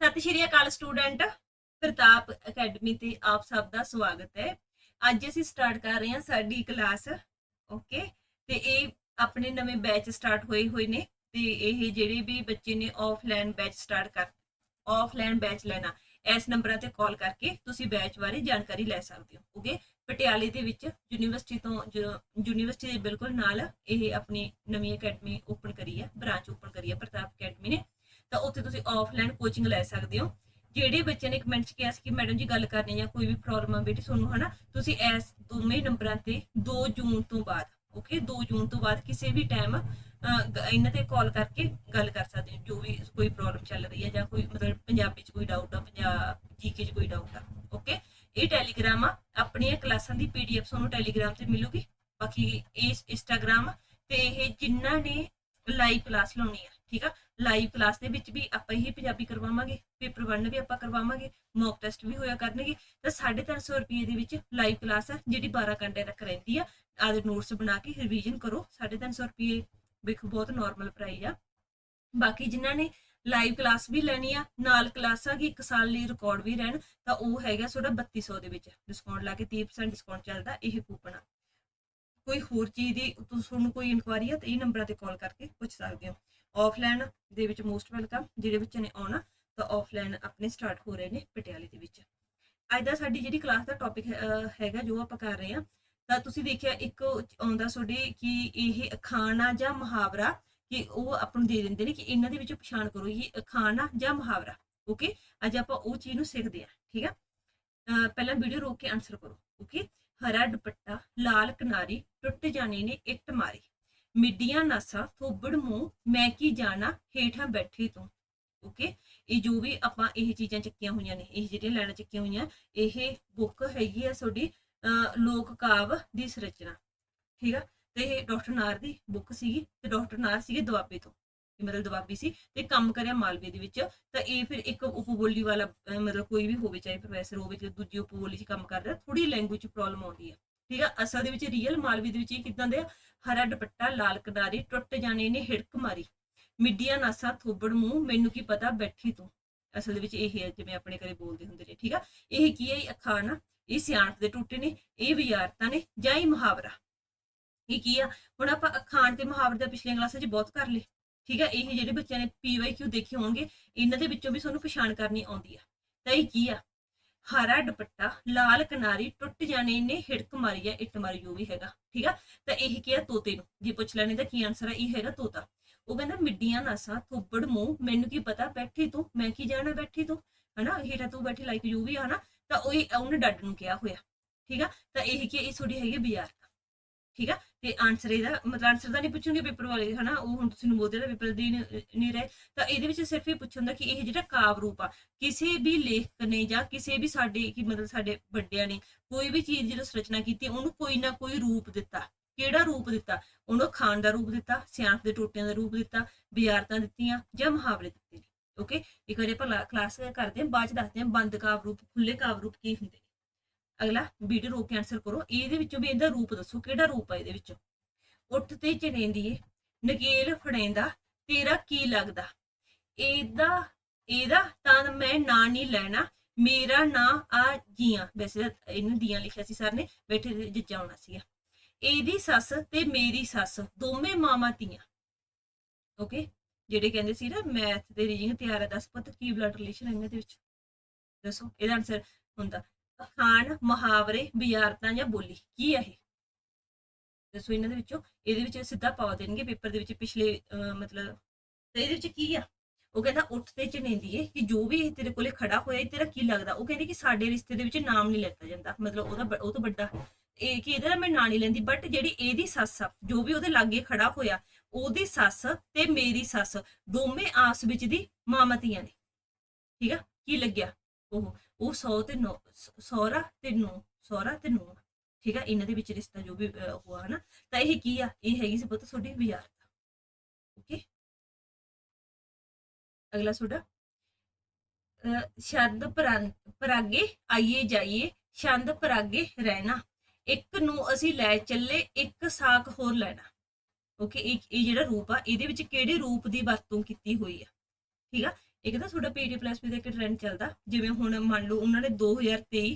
ਸਤਿ ਸ਼੍ਰੀ ਅਕਾਲ ਸਟੂਡੈਂਟ, ਪ੍ਰਤਾਪ ਅਕੈਡਮੀ ਤੇ ਆਪ ਸਭ ਦਾ ਸਵਾਗਤ ਹੈ। ਅੱਜ ਅਸੀਂ ਸਟਾਰਟ ਕਰ ਰਹੇ ਹਾਂ ਸਾਡੀ ਕਲਾਸ ਓਕੇ ਤੇ ਇਹ ਆਪਣੇ ਨਵੇਂ ਬੈਚ ਸਟਾਰਟ ਹੋਏ ਹੋਏ ਨੇ ਤੇ ਇਹ ਜਿਹੜੇ ਵੀ ਬੱਚੇ ਨੇ ਆਫਲਾਈਨ ਬੈਚ ਸਟਾਰਟ ਕਰ ਆਫਲਾਈਨ ਬੈਚ ਲੈਣਾ, ਇਸ ਨੰਬਰਾਂ ਤੇ ਕਾਲ ਕਰਕੇ ਤੁਸੀਂ ਬੈਚ ਬਾਰੇ ਜਾਣਕਾਰੀ ਲੈ ਸਕਦੇ ਹੋ ਓਕੇ ਪਟਿਆਲੇ ਦੇ ਵਿੱਚ ਯੂਨੀਵਰਸਿਟੀ ਤੋਂ ਯੂਨੀਵਰਸਿਟੀ ਦੇ ਬਿਲਕੁਲ ਨਾਲ ਇਹ ਆਪਣੀ ਨਵੀਂ ਅਕੈਡਮੀ ਓਪਨ ਕਰੀ ਹੈ ਬ੍ਰਾਂਚ ਓਪਨ ਕਰੀ ਹੈ ਪ੍ਰਤਾਪ ਅਕੈਡਮੀ ਨੇ। ਤਾਂ ਉੱਥੇ ਤੁਸੀਂ ਆਫਲਾਈਨ ਕੋਚਿੰਗ ਲੈ ਸਕਦੇ ਹੋ। ਜਿਹੜੇ ਬੱਚਿਆਂ ਨੇ ਕਮੈਂਟ 'ਚ ਕਿਹਾ ਸੀ ਕਿ ਮੈਡਮ ਜੀ ਗੱਲ ਕਰਨੀ ਜਾਂ ਕੋਈ ਵੀ ਪ੍ਰੋਬਲਮ ਆ ਬੇਟੀ, ਤੁਹਾਨੂੰ ਹਨਾ, ਤੁਸੀਂ ਇਸ ਦੋਵੇਂ ਨੰਬਰਾਂ ਤੇ 2 ਜੂਨ ਤੋਂ ਬਾਅਦ ਓਕੇ 2 ਜੂਨ ਤੋਂ ਬਾਅਦ ਕਿਸੇ ਵੀ ਟਾਈਮ ਇਹਨਾਂ ਤੇ ਕਾਲ ਕਰਕੇ ਗੱਲ ਕਰ ਸਕਦੇ ਹੋ, ਜੋ ਵੀ ਕੋਈ ਪ੍ਰੋਬਲਮ ਚੱਲ ਰਹੀ ਹੈ ਜਾਂ ਕੋਈ ਮਤਲਬ ਪੰਜਾਬੀ 'ਚ ਕੋਈ ਡਾਊਟ ਆ ਪੰਜਾਬ ਜੀਕੇ 'ਚ ਕੋਈ ਡਾਊਟ ਆ ਓਕੇ ਇਹ ਟੈਲੀਗ੍ਰਾਮ ਆ, ਆਪਣੀਆਂ ਕਲਾਸਾਂ ਦੀ ਪੀਡੀਐਫ ਤੁਹਾਨੂੰ ਟੈਲੀਗ੍ਰਾਮ ਤੇ ਮਿਲੂਗੀ। ਬਾਕੀ ਇਹ ਇੰਸਟਾਗ੍ਰਾਮ ਤੇ ਇਹ ਜਿਨ੍ਹਾਂ ਨੇ ਲਾਈਵ ਕਲਾਸ ਲਾਉਣੀ ਆ ਠੀਕ ਆ? ਲਾਈਵ ਕਲਾਸ ਦੇ ਵਿੱਚ ਵੀ ਆਪਾਂ ਹੀ ਪੰਜਾਬੀ ਕਰਵਾਵਾਂਗੇ ਪੇਪਰ 1 ਵੀ ਆਪਾਂ ਕਰਵਾਵਾਂਗੇ ਮੌਕ ਟੈਸਟ ਵੀ ਹੋਇਆ ਕਰਨਗੇ, ਤਾਂ 350 ਰੁਪਏ ਦੇ ਵਿੱਚ ਲਾਈਵ ਕਲਾਸ ਆ, ਜਿਹੜੀ 12 ਘੰਟੇ ਤੱਕ ਰਹਿੰਦੀ ਆ। ਆਦੇ ਨੋਟਸ ਬਣਾ ਕੇ ਰਿਵੀਜ਼ਨ ਕਰੋ 350 ਰੁਪਏ ਵੇਖੋ, ਬਹੁਤ ਨਾਰਮਲ ਪ੍ਰਾਈਸ ਆ। ਬਾਕੀ ਜਿਨ੍ਹਾਂ ਨੇ ਲਾਈਵ ਕਲਾਸ ਵੀ ਲੈਣੀ ਆ, ਨਾਲ ਕਲਾਸਾਂ ਕੀ ਇੱਕ ਸਾਲ ਲਈ ਰਿਕਾਰਡ ਵੀ ਰਹਿਣ, ਤਾਂ ਉਹ ਹੈਗਾ ਤੁਹਾਡਾ 3200 ਦੇ ਵਿੱਚ। ਡਿਸਕਾਊਂਟ ਲਾ ਕੇ 30% ਡਿਸਕਾਊਂਟ ਚੱਲਦਾ, ਇਹ ਕੂਪਨ ਆ। ਕੋਈ ਹੋਰ ਚੀਜ਼ ਦੀ ਤੁਹਾਨੂੰ ਕੋਈ ਇਨਕੁਆਰੀ ਆ, ਤਾਂ ਇਹ ਨੰਬਰਾਂ ਤੇ ਕਾਲ ਕਰਕੇ ਪੁੱਛ ਸਕਦੇ ਹੋ। ਆਫਲਾਈਨ ਦੇ ਵਿੱਚ ਮੋਸਟ ਵੈਲਕਮ ਜਿਹੜੇ ਬੱਚੇ ਨੇ ਆਉਣਾ, ਤਾਂ ਆਫਲਾਈਨ ਆਪਣੇ ਸਟਾਰਟ ਹੋ ਰਹੇ ਨੇ ਪਟਿਆਲੇ ਦੇ ਵਿੱਚ। ਅੱਜ ਦਾ ਸਾਡੀ ਜਿਹੜੀ ਕਲਾਸ ਦਾ ਟੌਪਿਕ ਹੈਗਾ ਜੋ ਆਪਾਂ ਕਰ ਰਹੇ ਹਾਂ, ਤਾਂ ਤੁਸੀਂ ਦੇਖਿਆ ਇੱਕ ਆਉਂਦਾ ਤੁਹਾਡੇ ਕਿ ਇਹ ਅਖਾਣਾ ਜਾਂ ਮੁਹਾਵਰਾ ਕਿ ਉਹ ਆਪਾਂ ਨੂੰ ਦੇ ਦਿੰਦੇ ਨੇ ਕਿ ਇਹਨਾਂ ਦੇ ਵਿੱਚੋਂ ਪਛਾਣ ਕਰੋ, ਇਹ ਅਖਾਣਾ ਜਾਂ ਮੁਹਾਵਰਾ। ਓਕੇ ਅੱਜ ਆਪਾਂ ਉਹ ਚੀਜ਼ ਨੂੰ ਸਿੱਖਦੇ ਹਾਂ, ਠੀਕ ਆ? ਪਹਿਲਾਂ ਵੀਡੀਓ ਰੋਕ ਕੇ ਆਨਸਰ ਕਰੋ ਓਕੇ ਹਰਾ ਦੁਪੱਟਾ, ਲਾਲ ਕਿਨਾਰੀ, ਟੁੱਟ ਜਾਣੇ ਨੇ ਇੱਟ ਮਾਰੀ। ਮਿੱਡੀਆਂ ਨਾਸਾਂ, ਥੋਬੜ ਮੂੰਹ, ਮੈਂ ਕੀ ਜਾਣਾ, ਹੇਠਾਂ ਬੈਠੀ ਤੂੰ। ਓਕੇ ਇਹ ਜੋ ਵੀ ਆਪਾਂ ਇਹ ਚੀਜ਼ਾਂ ਚੱਕੀਆਂ ਹੋਈਆਂ ਨੇ, ਇਹ ਜਿਹੜੀਆਂ ਲੈਣਾ ਚੱਕੀਆਂ ਹੋਈਆਂ, ਇਹ ਬੁੱਕ ਹੈਗੀ ਆ ਤੁਹਾਡੀ ਲੋਕ ਕਾਵ ਦੀ ਸੰਰਚਨਾ। ਠੀਕ ਆ? ਤੇ ਇਹ ਡਾਕਟਰ ਨਾਰ ਦੀ ਬੁੱਕ ਸੀਗੀ, ਤੇ ਡਾਕਟਰ ਨਾਰ ਸੀਗੇ ਦੁਆਬੇ ਤੋਂ। ਇਹ ਮਤਲਬ ਦੁਆਬੀ ਸੀ, ਤੇ ਕੰਮ ਕਰਿਆ ਮਾਲਵੇ ਦੇ ਵਿੱਚ। ਤਾਂ ਇਹ ਫਿਰ ਇੱਕ ਉਪਬੋਲੀ ਵਾਲਾ ਮਤਲਬ ਕੋਈ ਵੀ ਹੋਵੇ, ਚਾਹੇ ਪ੍ਰੋਫੈਸਰ ਹੋਵੇ ਜਾਂ ਦੂਜੀ ਉਪਬੋਲੀ 'ਚ ਕੰਮ ਕਰਦਾ ਥੋੜੀ ਲੈਂਗੁਏਜ ਪ੍ਰੋਬਲਮ ਆਉਂਦੀ ਹੈ ਠੀਕ ਆ? ਅਸਲ ਦੇ ਵਿੱਚ ਰੀਅਲ ਮਾਲਵੀ ਦੇ ਵਿੱਚ ਇਹ ਕਿਦਾਂ ਦੇ ਆ? ਹਰਾ ਦੁਪੱਟਾ, ਲਾਲ ਕਿਨਾਰੀ, ਟੁੱਟ ਜਾਣੇ ਨੇ ਹਿੜਕ ਮਾਰੀ। ਮਿੱਡੀਆਂ ਨਾਸਾਂ, ਥੋਬੜ ਮੂੰਹ, ਮੈਨੂੰ ਕੀ ਪਤਾ, ਬੈਠੀ ਤੂੰ। ਅਸਲ ਦੇ ਵਿੱਚ ਇਹ ਹੈ, ਜਿਵੇਂ ਆਪਣੇ ਘਰੇ ਬੋਲਦੇ ਹੁੰਦੇ ਨੇ, ਠੀਕ ਆ? ਇਹ ਕੀ ਹੈ, ਇਹ ਅਖਾਣ ਇਹ ਸਿਆਣਪ ਦੇ ਟੁੱਟੇ ਨੇ, ਇਹ ਵਿਚਾਰਤਾ ਨੇ, ਜਾਂ ਇਹ ਮੁਹਾਵਰਾ? ਇਹ ਕੀ ਆ? ਹੁਣ ਆਪਾਂ ਅਖਾਣ ਤੇ ਮੁਹਾਵਰੇ ਦਾ ਪਿਛਲੀਆਂ ਕਲਾਸਾਂ 'ਚ ਬਹੁਤ ਕਰ ਲਏ, ਠੀਕ ਆ? ਇਹ ਜਿਹੜੇ ਬੱਚਿਆਂ ਨੇ ਪੀਵਾਈਕਿਊ ਦੇਖੇ ਹੋਣਗੇ, ਇਹਨਾਂ ਦੇ ਵਿੱਚੋਂ ਵੀ ਤੁਹਾਨੂੰ ਪਛਾਣ ਕਰਨੀ ਆਉਂਦੀ ਆ। ਤਾਂ ਇਹ ਕੀ ਆ? ਹਰਾ ਦੁਪੱਟਾ, ਲਾਲ ਕਿਨਾਰੀ, ਟੁੱਟ ਜਾਣੇ ਨੇ, ਹਿੜਕ ਮਾਰੀ ਆ ਇੱਟ ਮਾਰੀ ਜੋ ਵੀ ਹੈਗਾ, ਠੀਕ ਆ? ਤਾਂ ਇਹ ਕੀ ਆ ਤੋਤੇ ਨੂੰ? ਜੇ ਪੁੱਛ ਲੈਣੇ ਤਾਂ ਕੀ ਆਨਸਰ ਆ? ਇਹ ਹੈਗਾ ਤੋਤਾ। ਉਹ ਕਹਿੰਦਾ, ਮਿੱਡੀਆਂ ਨਾਸਾਂ, ਥੋਬੜ, ਮੂੰਹ, ਮੈਨੂੰ ਕੀ ਪਤਾ, ਬੈਠੀ ਤੂੰ, ਮੈਂ ਕੀ ਜਾਣਾ ਬੈਠੀ ਤੂੰ? ਹਨਾ, ਹੇਠਾ ਤੂੰ ਬੈਠੀ ਲਾਈਕ ਜੋ ਵੀ ਆ, ਹਨਾ? ਤਾਂ ਉਹ, ਉਹਨੇ ਡੱਡ ਨੂੰ ਕਿਹਾ ਹੋਇਆ, ਠੀਕ ਆ? ਤਾਂ ਇਹ ਕੀ ਇਹ ਥੋੜੀ ਹੈਗੀ ਬਾਜ਼ਾਰ ਠੀਕ ਆ? ਤੇ ਆਨਸਰ ਇਹਦਾ, ਮਤਲਬ ਆਨਸਰ ਦਾ ਨਹੀਂ ਪੁੱਛੂਗੇ ਪੇਪਰ ਵਾਲੇ, ਹਨਾ? ਉਹ ਹੁਣ ਤੁਸੀਂ ਬੋਲਦੇ ਦਾ ਪੇਪਰ ਦੇ ਨਹੀਂ ਰਹੇ। ਤਾਂ ਇਹਦੇ ਵਿੱਚ ਸਿਰਫ ਇਹ ਪੁੱਛਣ ਕਿ ਇਹ ਜਿਹੜਾ ਕਾਵ ਰੂਪ ਆ, ਕਿਸੇ ਵੀ ਲੇਖਕ ਨੇ ਜਾਂ ਕਿਸੇ ਵੀ ਸਾਡੇ, ਕਿ ਮਤਲਬ ਸਾਡੇ ਵੱਡਿਆਂ ਨੇ ਕੋਈ ਵੀ ਚੀਜ਼ ਜਦੋਂ ਰਚਨਾ ਕੀਤੀ, ਉਹਨੂੰ ਕੋਈ ਨਾ ਕੋਈ ਰੂਪ ਦਿੱਤਾ। ਕਿਹੜਾ ਰੂਪ ਦਿੱਤਾ? ਉਹਨੂੰ ਖਾਨ ਦਾ ਰੂਪ ਦਿੱਤਾ, ਸਿਆਣਪ ਦੇ ਟੋਟਿਆਂ ਦਾ ਰੂਪ ਦਿੱਤਾ ਬਿਆਰਤਾਂ ਦਿੱਤੀਆਂ ਜਾਂ ਮੁਹਾਵਰੇ ਦਿੱਤੇ ਨੇ। ਓਕੇ ਇੱਕ ਵਾਰੀ ਆਪਾਂ ਕਲਾਸ ਕਰਦੇ ਹਾਂ, ਬਾਅਦ ਚ ਦੱਸਦੇ ਹਾਂ ਬੰਦ ਕਾਵ ਰੂਪ ਖੁੱਲੇ ਕਾਵ ਰੂਪ ਕੀ ਹੁੰਦੇ ਅਗਲਾ ਵੀਡੀਓ ਰੋਕ ਕੇ ਆਨਸਰ ਕਰੋ, ਇਹਦੇ ਵਿੱਚੋਂ ਵੀ ਇਹਦਾ ਰੂਪ ਦੱਸੋ, ਕਿਹੜਾ ਰੂਪ ਹੈ ਇਹਦੇ ਵਿੱਚ? ਉੱਠ ਤੇ ਚੜੇਂਦੀਏ ਨਕੇਲ ਫੜੇਂਦਾ, ਤੇਰਾ ਕੀ ਲੱਗਦਾ? ਇਹਦਾ ਇਹਦਾ ਤਾਂ ਮੈਂ ਨਾਂ ਨਹੀਂ ਲੈਣਾ, ਮੇਰਾ ਨਾਂ ਆ ਜੀਆਂ। ਵੈਸੇ ਇਹਨੂੰ ਦੀਆਂ ਲਿਖਿਆ ਸੀ ਸਰ ਨੇ, ਬੈਠੇ ਜੱਜਾ ਆਉਣਾ ਸੀਗਾ। ਇਹਦੀ ਸੱਸ ਤੇ ਮੇਰੀ ਸੱਸ, ਦੋਵੇਂ ਮਾਮਾ ਤੀਆਂ ਓਕੇ ਜਿਹੜੇ ਕਹਿੰਦੇ ਸੀ ਨਾ ਮੈਥ ਤੇ ਰੀਡਿੰਗ ਤਿਆਰ ਹੈ ਦੱਸ ਪੁੱਤ, ਕੀ ਬਲੱਡ ਰਿਲੇਸ਼ਨ ਇਹਨਾਂ ਦੇ ਵਿੱਚ? ਦੱਸੋ, ਇਹਦਾ ਆਨਸਰ ਹੁੰਦਾ। ਅਖਾਣ, ਮੁਹਾਵਰੇ ਬਿਆਰਤਾਂ ਜਾਂ ਬੋਲੀ। ਕੀ ਹੈ ਇਹ? ਦੱਸੋ ਇਹਨਾਂ ਦੇ ਵਿੱਚੋਂ। ਇਹਦੇ ਵਿੱਚ ਸਿੱਧਾ ਪਾ ਦੇਣਗੇ ਪੇਪਰ ਦੇ ਵਿੱਚ ਪਿਛਲੇ ਮਤਲਬ, ਤੇ ਇਹਦੇ ਵਿੱਚ ਕੀ ਆ? ਉਹ ਕਹਿੰਦਾ, ਉੱਠ ਤੇ ਚਣੇਂਦੀ ਕਿ ਜੋ ਵੀ ਤੇਰੇ ਕੋਲੇ ਖੜਾ ਹੋਇਆ ਤੇਰਾ ਕੀ ਲੱਗਦਾ? ਉਹ ਕਹਿੰਦੀ ਕਿ ਸਾਡੇ ਰਿਸ਼ਤੇ ਦੇ ਵਿੱਚ ਨਾਮ ਨਹੀਂ ਲੈਤਾ ਜਾਂਦਾ। ਮਤਲਬ ਉਹਦਾ ਉਹ ਤੋਂ ਵੱਡਾ ਇਹ ਕਿ ਇਹਦਾ ਮੈਂ ਨਾਂ ਨਹੀਂ ਲੈਂਦੀ ਬਟ ਜਿਹੜੀ ਇਹਦੀ ਸੱਸ ਆ, ਜੋ ਵੀ ਉਹਦੇ ਲਾਗੇ ਖੜਾ ਹੋਇਆ, ਉਹਦੀ ਸੱਸ ਤੇ ਮੇਰੀ ਸੱਸ ਦੋਵੇਂ ਆਸ ਵਿੱਚ ਦੀ ਮਾਮਤੀਆਂ ਨੇ। ਠੀਕ ਆ? ਕੀ ਲੱਗਿਆ? ਉਹ ਉਹ 100 ਤੇ 9 ਸੋਹਰਾ ਤੇ 9 ਸੋਹਰਾ ਤੇ 9 ਠੀਕ ਆ? ਇਹਨਾਂ ਦੇ ਵਿੱਚ ਰਿਸ਼ਤਾ ਜੋ ਵੀ ਹੋਆ ਹਨਾ, ਤਾਂ ਇਹ ਕੀ ਆ? ਇਹ ਹੈਗੀ ਸੀ ਪੁੱਤ ਤੁਹਾਡੀ ਵਿਚਾਰਤਾ ਓਕੇ? ਅਗਲਾ ਤੁਹਾਡਾ। ਸ਼ਬਦ ਪਰਾਗੇ ਆਈਏ ਜਾਈਏ, ਛੰਦ ਪਰਾਗੇ ਰਹਿਣਾ। ਇੱਕ ਨੂੰ ਅਸੀਂ ਲੈ ਚੱਲੇ, ਇੱਕ ਸਾਖ ਹੋਰ ਲੈਣਾ। ਓਕੇ? ਇਹ ਇਹ ਜਿਹੜਾ ਰੂਪ ਆ, ਇਹਦੇ ਵਿੱਚ ਕਿਹੜੇ ਰੂਪ ਦੀ ਵਰਤੋਂ ਕੀਤੀ ਹੋਈ ਆ? ਠੀਕ ਆ? ਇੱਕ ਤਾਂ ਤੁਹਾਡਾ ਪੀਡੀ ਪਲੱਸ ਵੀ ਦਾ ਇੱਕ ਟ੍ਰੈਂਡ ਚੱਲਦਾ, ਜਿਵੇਂ ਹੁਣ ਮੰਨ ਲਓ ਉਹਨਾਂ ਨੇ 2023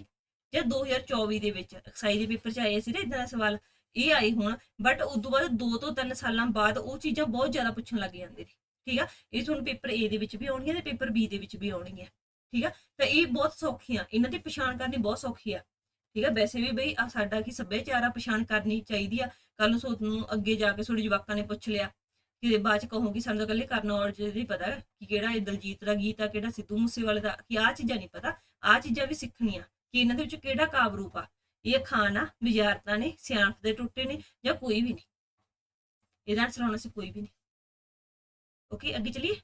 ਜਾਂ 2024 ਦੇ ਵਿੱਚ ਐਕਸਾਈਜ਼ ਦੇ ਪੇਪਰ ਚ ਆਏ ਸੀ ਨਾ ਇਦਾਂ ਦਾ ਸਵਾਲ ਇਹ ਆਏ ਹੁਣ ਬਟ ਉਸ ਤੋਂ ਬਾਅਦ 2 ਤੋਂ 3 ਸਾਲਾਂ ਬਾਅਦ ਉਹ ਚੀਜ਼ਾਂ ਬਹੁਤ ਜ਼ਿਆਦਾ ਪੁੱਛਣ ਲੱਗ ਜਾਂਦੇ ਨੇ ਠੀਕ ਆ? ਇਹ ਤੁਹਾਨੂੰ ਪੇਪਰ A ਦੇ ਵਿੱਚ ਵੀ ਆਉਣਗੀਆਂ ਤੇ ਪੇਪਰ B ਦੇ ਵਿੱਚ ਵੀ ਆਉਣਗੀਆਂ, ਠੀਕ ਆ? ਤਾਂ ਇਹ ਬਹੁਤ ਸੌਖੀਆਂ, ਇਹਨਾਂ ਦੀ ਪਛਾਣ ਕਰਨੀ ਬਹੁਤ ਸੌਖੀ ਆ, ਠੀਕ ਆ? ਵੈਸੇ ਵੀ ਬਈ ਸਾਡਾ ਕੀ ਸੱਭਿਆਚਾਰ ਆ, ਪਛਾਣ ਕਰਨੀ ਚਾਹੀਦੀ ਆ। ਕੱਲ ਨੂੰ ਤੁਹਾਨੂੰ ਅੱਗੇ ਜਾ ਕੇ ਤੁਹਾਡੇ ਜਵਾਕਾਂ ਨੇ ਪੁੱਛ ਲਿਆ ਕਿ ਬਾਅਦ ਚ ਕਹੋਗੀ ਸਾਨੂੰ ਤਾਂ ਇਕੱਲੇ ਕਰਨ ਔਰ ਜਿਹਦੀ ਪਤਾ ਕਿ ਕਿਹੜਾ ਇਹ ਦਲਜੀਤ ਦਾ ਗੀਤ ਆ, ਕਿਹੜਾ ਸਿੱਧੂ ਮੂਸੇਵਾਲੇ ਦਾ, ਕਿ ਆ ਚੀਜ਼ਾਂ ਨਹੀਂ ਪਤਾ। ਆ ਚੀਜ਼ਾਂ ਵੀ ਸਿੱਖਣੀਆਂ ਕਿ ਇਹਨਾਂ ਦੇ ਵਿੱਚ ਕਿਹੜਾ ਕਾਵ ਰੂਪ ਆ। ਇਹ ਖਾਨ ਆ ਵਿਚਾਰਤਾ ਨੇ, ਸਿਆਣਪ ਦੇ ਟੁੱਟੇ ਨੇ ਜਾਂ ਕੋਈ ਵੀ ਨਹੀਂ। ਇਹਦਾ ਆਨਸਰ ਹੋਣਾ ਸੀ ਕੋਈ ਵੀ ਨਹੀਂ। ਓਕੇ ਅੱਗੇ ਚਲੀਏ।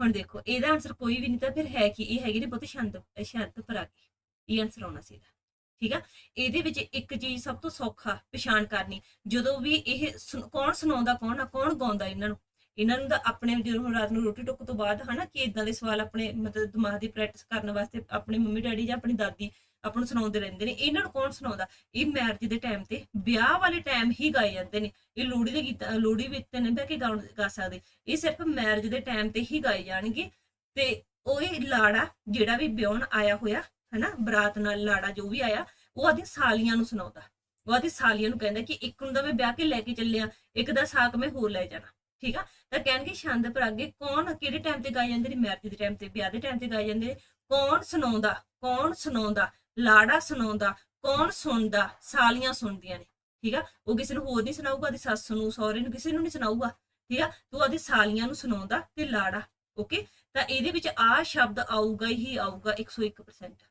ਹੁਣ ਦੇਖੋ, ਇਹਦਾ ਆਨਸਰ ਕੋਈ ਵੀ ਨਹੀਂ ਤਾਂ ਫਿਰ ਹੈ ਕਿ? ਇਹ ਹੈਗੇ ਨੇ ਬਹੁਤ ਸ਼ਾਂਤ ਸ਼ਾਂਤ ਪਰਾਗੇ ਇਹ ਆਨਸਰ ਆਉਣਾ ਸੀ ਇਹਦਾ। ਠੀਕ ਆ? ਇਹਦੇ ਵਿੱਚ ਇੱਕ ਚੀਜ਼ ਸਭ ਤੋਂ ਸੌਖਾ ਪਛਾਣ ਕਰਨੀ, ਜਦੋਂ ਵੀ ਇਹ ਸੁਣ- ਕੌਣ ਸੁਣਾਉਂਦਾ, ਕੌਣ ਆ, ਕੌਣ ਗਾਉਂਦਾ ਇਹਨਾਂ ਨੂੰ? ਇਹਨਾਂ ਨੂੰ ਤਾਂ ਆਪਣੇ ਜਦੋਂ ਰਾਤ ਨੂੰ ਰੋਟੀ ਟੁੱਕ ਤੋਂ ਬਾਅਦ ਹਨਾ ਕਿ ਇਦਾਂ ਦੇ ਸਵਾਲ ਆਪਣੇ ਮਤਲਬ ਦਿਮਾਗ ਦੀ ਪ੍ਰੈਕਟਿਸ ਕਰਨ ਵਾਸਤੇ ਆਪਣੇ ਮੰਮੀ ਡੈਡੀ ਜਾਂ ਆਪਣੀ ਦਾਦੀ ਆਪਾਂ ਨੂੰ ਸੁਣਾਉਂਦੇ ਰਹਿੰਦੇ ਨੇ, ਇਹਨਾਂ ਨੂੰ ਕੌਣ ਸੁਣਾਉਂਦਾ? ਇਹ ਮੈਰਿਜ ਦੇ ਟਾਈਮ ਤੇ ਵਿਆਹ ਵਾਲੇ ਟਾਈਮ ਹੀ ਗਾਏ ਜਾਂਦੇ ਨੇ। ਇਹ ਲੋਹੜੀ ਦੇ ਗੀਤ, ਲੋਹੜੀ ਵਿੱਚ ਤੇ ਨਹੀਂ ਬਹਿ ਕੇ ਗਾਉਣ ਗਾ ਸਕਦੇ। ਇਹ ਸਿਰਫ ਮੈਰਿਜ ਦੇ ਟਾਈਮ ਤੇ ਹੀ ਗਾਏ ਜਾਣਗੇ ਤੇ ਉਹ ਇਹ ਲਾੜਾ ਜਿਹੜਾ ਵੀ ਵਿਆਹਣ ਆਇਆ ਹੋਇਆ ਹਨਾ, ਬਰਾਤ ਨਾਲ ਲਾੜਾ ਜੋ ਵੀ ਆਇਆ, ਉਹ ਆਦੀ ਸਾਲੀਆਂ ਨੂੰ ਸੁਣਾਉਂਦਾ। ਉਹ ਆਦੀ ਸਾਲੀਆਂ ਨੂੰ ਕਹਿੰਦਾ ਕਿ ਇੱਕ ਨੂੰ ਤਾਂ ਮੈਂ ਵਿਆਹ ਕੇ ਲੈ ਕੇ ਚੱਲਿਆ, ਇੱਕ ਦਾ ਸਾਕ ਮੈਂ ਹੋਰ ਲੈ ਜਾਣਾ, ਠੀਕ ਆ? ਤਾਂ ਕਹਿਣਗੇ, ਛੰਦ ਪਰ ਅੱਗੇ ਕੌਣ, ਕਿਹੜੇ ਟਾਈਮ ਤੇ ਗਾਏ ਜਾਂਦੇ ਨੇ? ਮੈਰਿਜ ਦੇ ਟਾਈਮ ਤੇ, ਵਿਆਹ ਦੇ ਟਾਈਮ ਤੇ ਗਾਏ ਜਾਂਦੇ ਨੇ? ਕੌਣ ਸੁਣਾਉਂਦਾ? ਕੌਣ ਸੁਣਾਉਂਦਾ? ਲਾੜਾ ਸੁਣਾਉਂਦਾ, ਕੌਣ ਸੁਣਦਾ? ਸਾਲੀਆਂ ਸੁਣਦੀਆਂ ਨੇ, ਠੀਕ ਆ? ਉਹ ਕਿਸੇ ਨੂੰ ਹੋਰ ਨਹੀਂ ਸੁਣਾਊਗਾ ਆਦੀ ਸੱਸ ਨੂੰ, ਸਹੁਰੇ ਨੂੰ ਕਿਸੇ ਨੂੰ ਨਹੀਂ ਸੁਣਾਊਗਾ, ਠੀਕ ਆ? ਤੂੰ ਆਦੀ ਸਾਲੀਆਂ ਨੂੰ ਸੁਣਾਉਂਦਾ ਤੇ ਲਾੜਾ ਓਕੇ ਤਾਂ ਇਹਦੇ ਵਿੱਚ ਆ ਸ਼ਬਦ ਆਊਗਾ ਹੀ ਆਊਗਾ 101%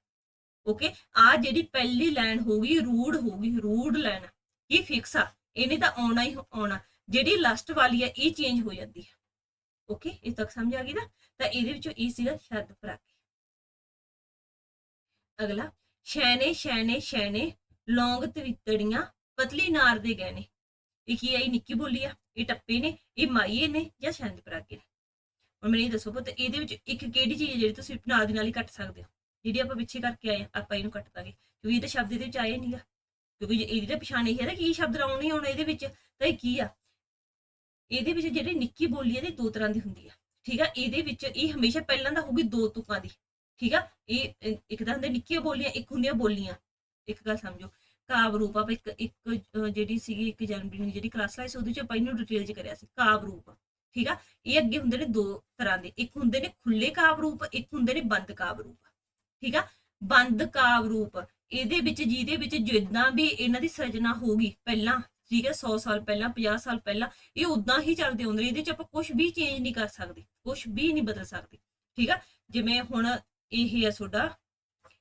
ਓਕੇ ਆ ਜਿਹੜੀ ਪਹਿਲੀ ਲਾਈਨ ਹੋਗੀ ਰੂਡ ਹੋਗੀ ਰੂਡ ਲਾਈਨ ਇਹ ਫਿਕਸ ਆ। ਇਹਨੇ ਤਾਂ ਆਉਣਾ ਹੀ ਆਉਣਾ। ਜਿਹੜੀ ਲਾਸਟ ਵਾਲੀ ਆ, ਇਹ ਚੇਂਜ ਹੋ ਜਾਂਦੀ ਹੈ ਓਕੇ ਇਸ ਤੱਕ ਸਮਝ ਆ ਗਈ ਨਾ? ਤਾਂ ਇਹਦੇ ਵਿੱਚੋਂ ਇਹ ਸੀਗਾ ਸ਼ਬਦ ਪ੍ਰਾਕੇ ਅਗਲਾ ਸ਼ੈਨੇ ਸ਼ੈਨੇ ਸ਼ੈਨੇ ਲੌਂਗ ਤਵਿੱਤੜੀਆਂ ਪਤਲੀ ਨਾਰ ਦੇ ਗਹਿਣੇ। ਇਹ ਕੀ ਹੈ ਇਹ ਨਿੱਕੀ ਬੋਲੀ ਆ। ਇਹ ਟੱਪੇ ਨੇ, ਇਹ ਮਾਈਏ ਨੇ ਜਾਂ ਸ਼ੰਦ ਪਰਾਗੇ ਨੇ? ਹੁਣ ਮੈਨੂੰ ਇਹ ਦੱਸੋ ਪੁੱਤ, ਇਹਦੇ ਵਿੱਚ ਇੱਕ ਕਿਹੜੀ ਚੀਜ਼ ਹੈ ਜਿਹੜੀ ਤੁਸੀਂ ਨਾਲ ਦੀ ਨਾਲ ਹੀ ਕੱਟ ਸਕਦੇ ਹੋ? ਜਿਹੜੀ ਆਪਾਂ ਪਿੱਛੇ ਕਰਕੇ ਆਏ ਆ, ਆਪਾਂ ਇਹਨੂੰ ਕੱਟ ਦਾਂਗੇ। ਕਿਉਂਕਿ ਇਹ ਤਾਂ ਸ਼ਬਦ ਇਹਦੇ ਵਿੱਚ ਆਏ ਨਹੀਂਗਾ ਕਿਉਂਕਿ ਇਹਦੀ ਤਾਂ ਪਛਾਣ ਇਹ ਹੈ ਨਾ ਕਿ ਇਹ ਸ਼ਬਦ ਆਉਣਾ ਹੀ ਆਉਣਾ ਇਹਦੇ ਵਿੱਚ ਤਾਂ ਇਹ ਕੀ ਆ? ਇਹਦੇ ਵਿੱਚ ਜਿਹੜੀ ਨਿੱਕੀ ਬੋਲੀ ਹੈ ਇਹ ਦੋ ਤਰ੍ਹਾਂ ਦੀ ਹੁੰਦੀ ਆ। ਠੀਕ ਆ? ਇਹਦੇ ਵਿੱਚ ਇਹ ਹਮੇਸ਼ਾ ਪਹਿਲਾਂ ਦਾ ਹੋਊਗੀ ਦੋ ਤੁਕਾਂ ਦੀ। ਠੀਕ ਆ? ਇਹ ਇੱਕ ਤਾਂ ਹੁੰਦੇ ਨਿੱਕੀਆਂ ਬੋਲੀਆਂ ਇੱਕ ਹੁੰਦੀਆਂ ਬੋਲੀਆਂ। ਇੱਕ ਗੱਲ ਸਮਝੋ। ਕਾਵ ਰੂਪ ਆਪਾਂ ਇੱਕ ਇੱਕ ਜਿਹੜੀ ਸੀਗੀ ਇੱਕ ਜਨਵਰੀ ਨੂੰ ਜਿਹੜੀ ਕਲਾਸ ਲਾਈ ਸੀ ਉਹਦੇ ਚ ਆਪਾਂ ਇਹਨੂੰ ਡਿਟੇਲ ਚ ਕਰਿਆ ਸੀ ਕਾਵ ਰੂਪ ਠੀਕ ਆ? ਇਹ ਅੱਗੇ ਹੁੰਦੇ ਨੇ ਦੋ ਤਰ੍ਹਾਂ ਦੇ। ਇੱਕ ਹੁੰਦੇ ਨੇ ਖੁੱਲੇ ਕਾਵ ਰੂਪ ਇੱਕ ਹੁੰਦੇ ਨੇ ਬੰਦ ਕਾਵ ਰੂਪ ਠੀਕ ਆ? ਬੰਦ ਕਾਵ ਰੂਪ। ਇਹਦੇ ਵਿੱਚ, ਜਿਹਦੇ ਵਿੱਚ ਜਿੱਦਾਂ ਵੀ ਇਹਨਾਂ ਦੀ ਸਿਰਜਣਾ ਹੋਗੀ ਪਹਿਲਾਂ, ਠੀਕ ਹੈ 100 ਸਾਲ ਪਹਿਲਾਂ 50 ਸਾਲ ਪਹਿਲਾਂ, ਇਹ ਉਦਾਂ ਹੀ ਚੱਲਦੇ ਹੁੰਦੇ ਨੇ, ਇਹਦੇ ਚ ਆਪਾਂ ਕੁਝ ਵੀ ਚੇਂਜ ਨਹੀਂ ਕਰ ਸਕਦੇ ਕੁਝ ਵੀ ਨਹੀਂ ਬਦਲ ਸਕਦੇ, ਠੀਕ ਆ? ਜਿਵੇਂ ਹੁਣ ਇਹ ਹੈ ਤੁਹਾਡਾ,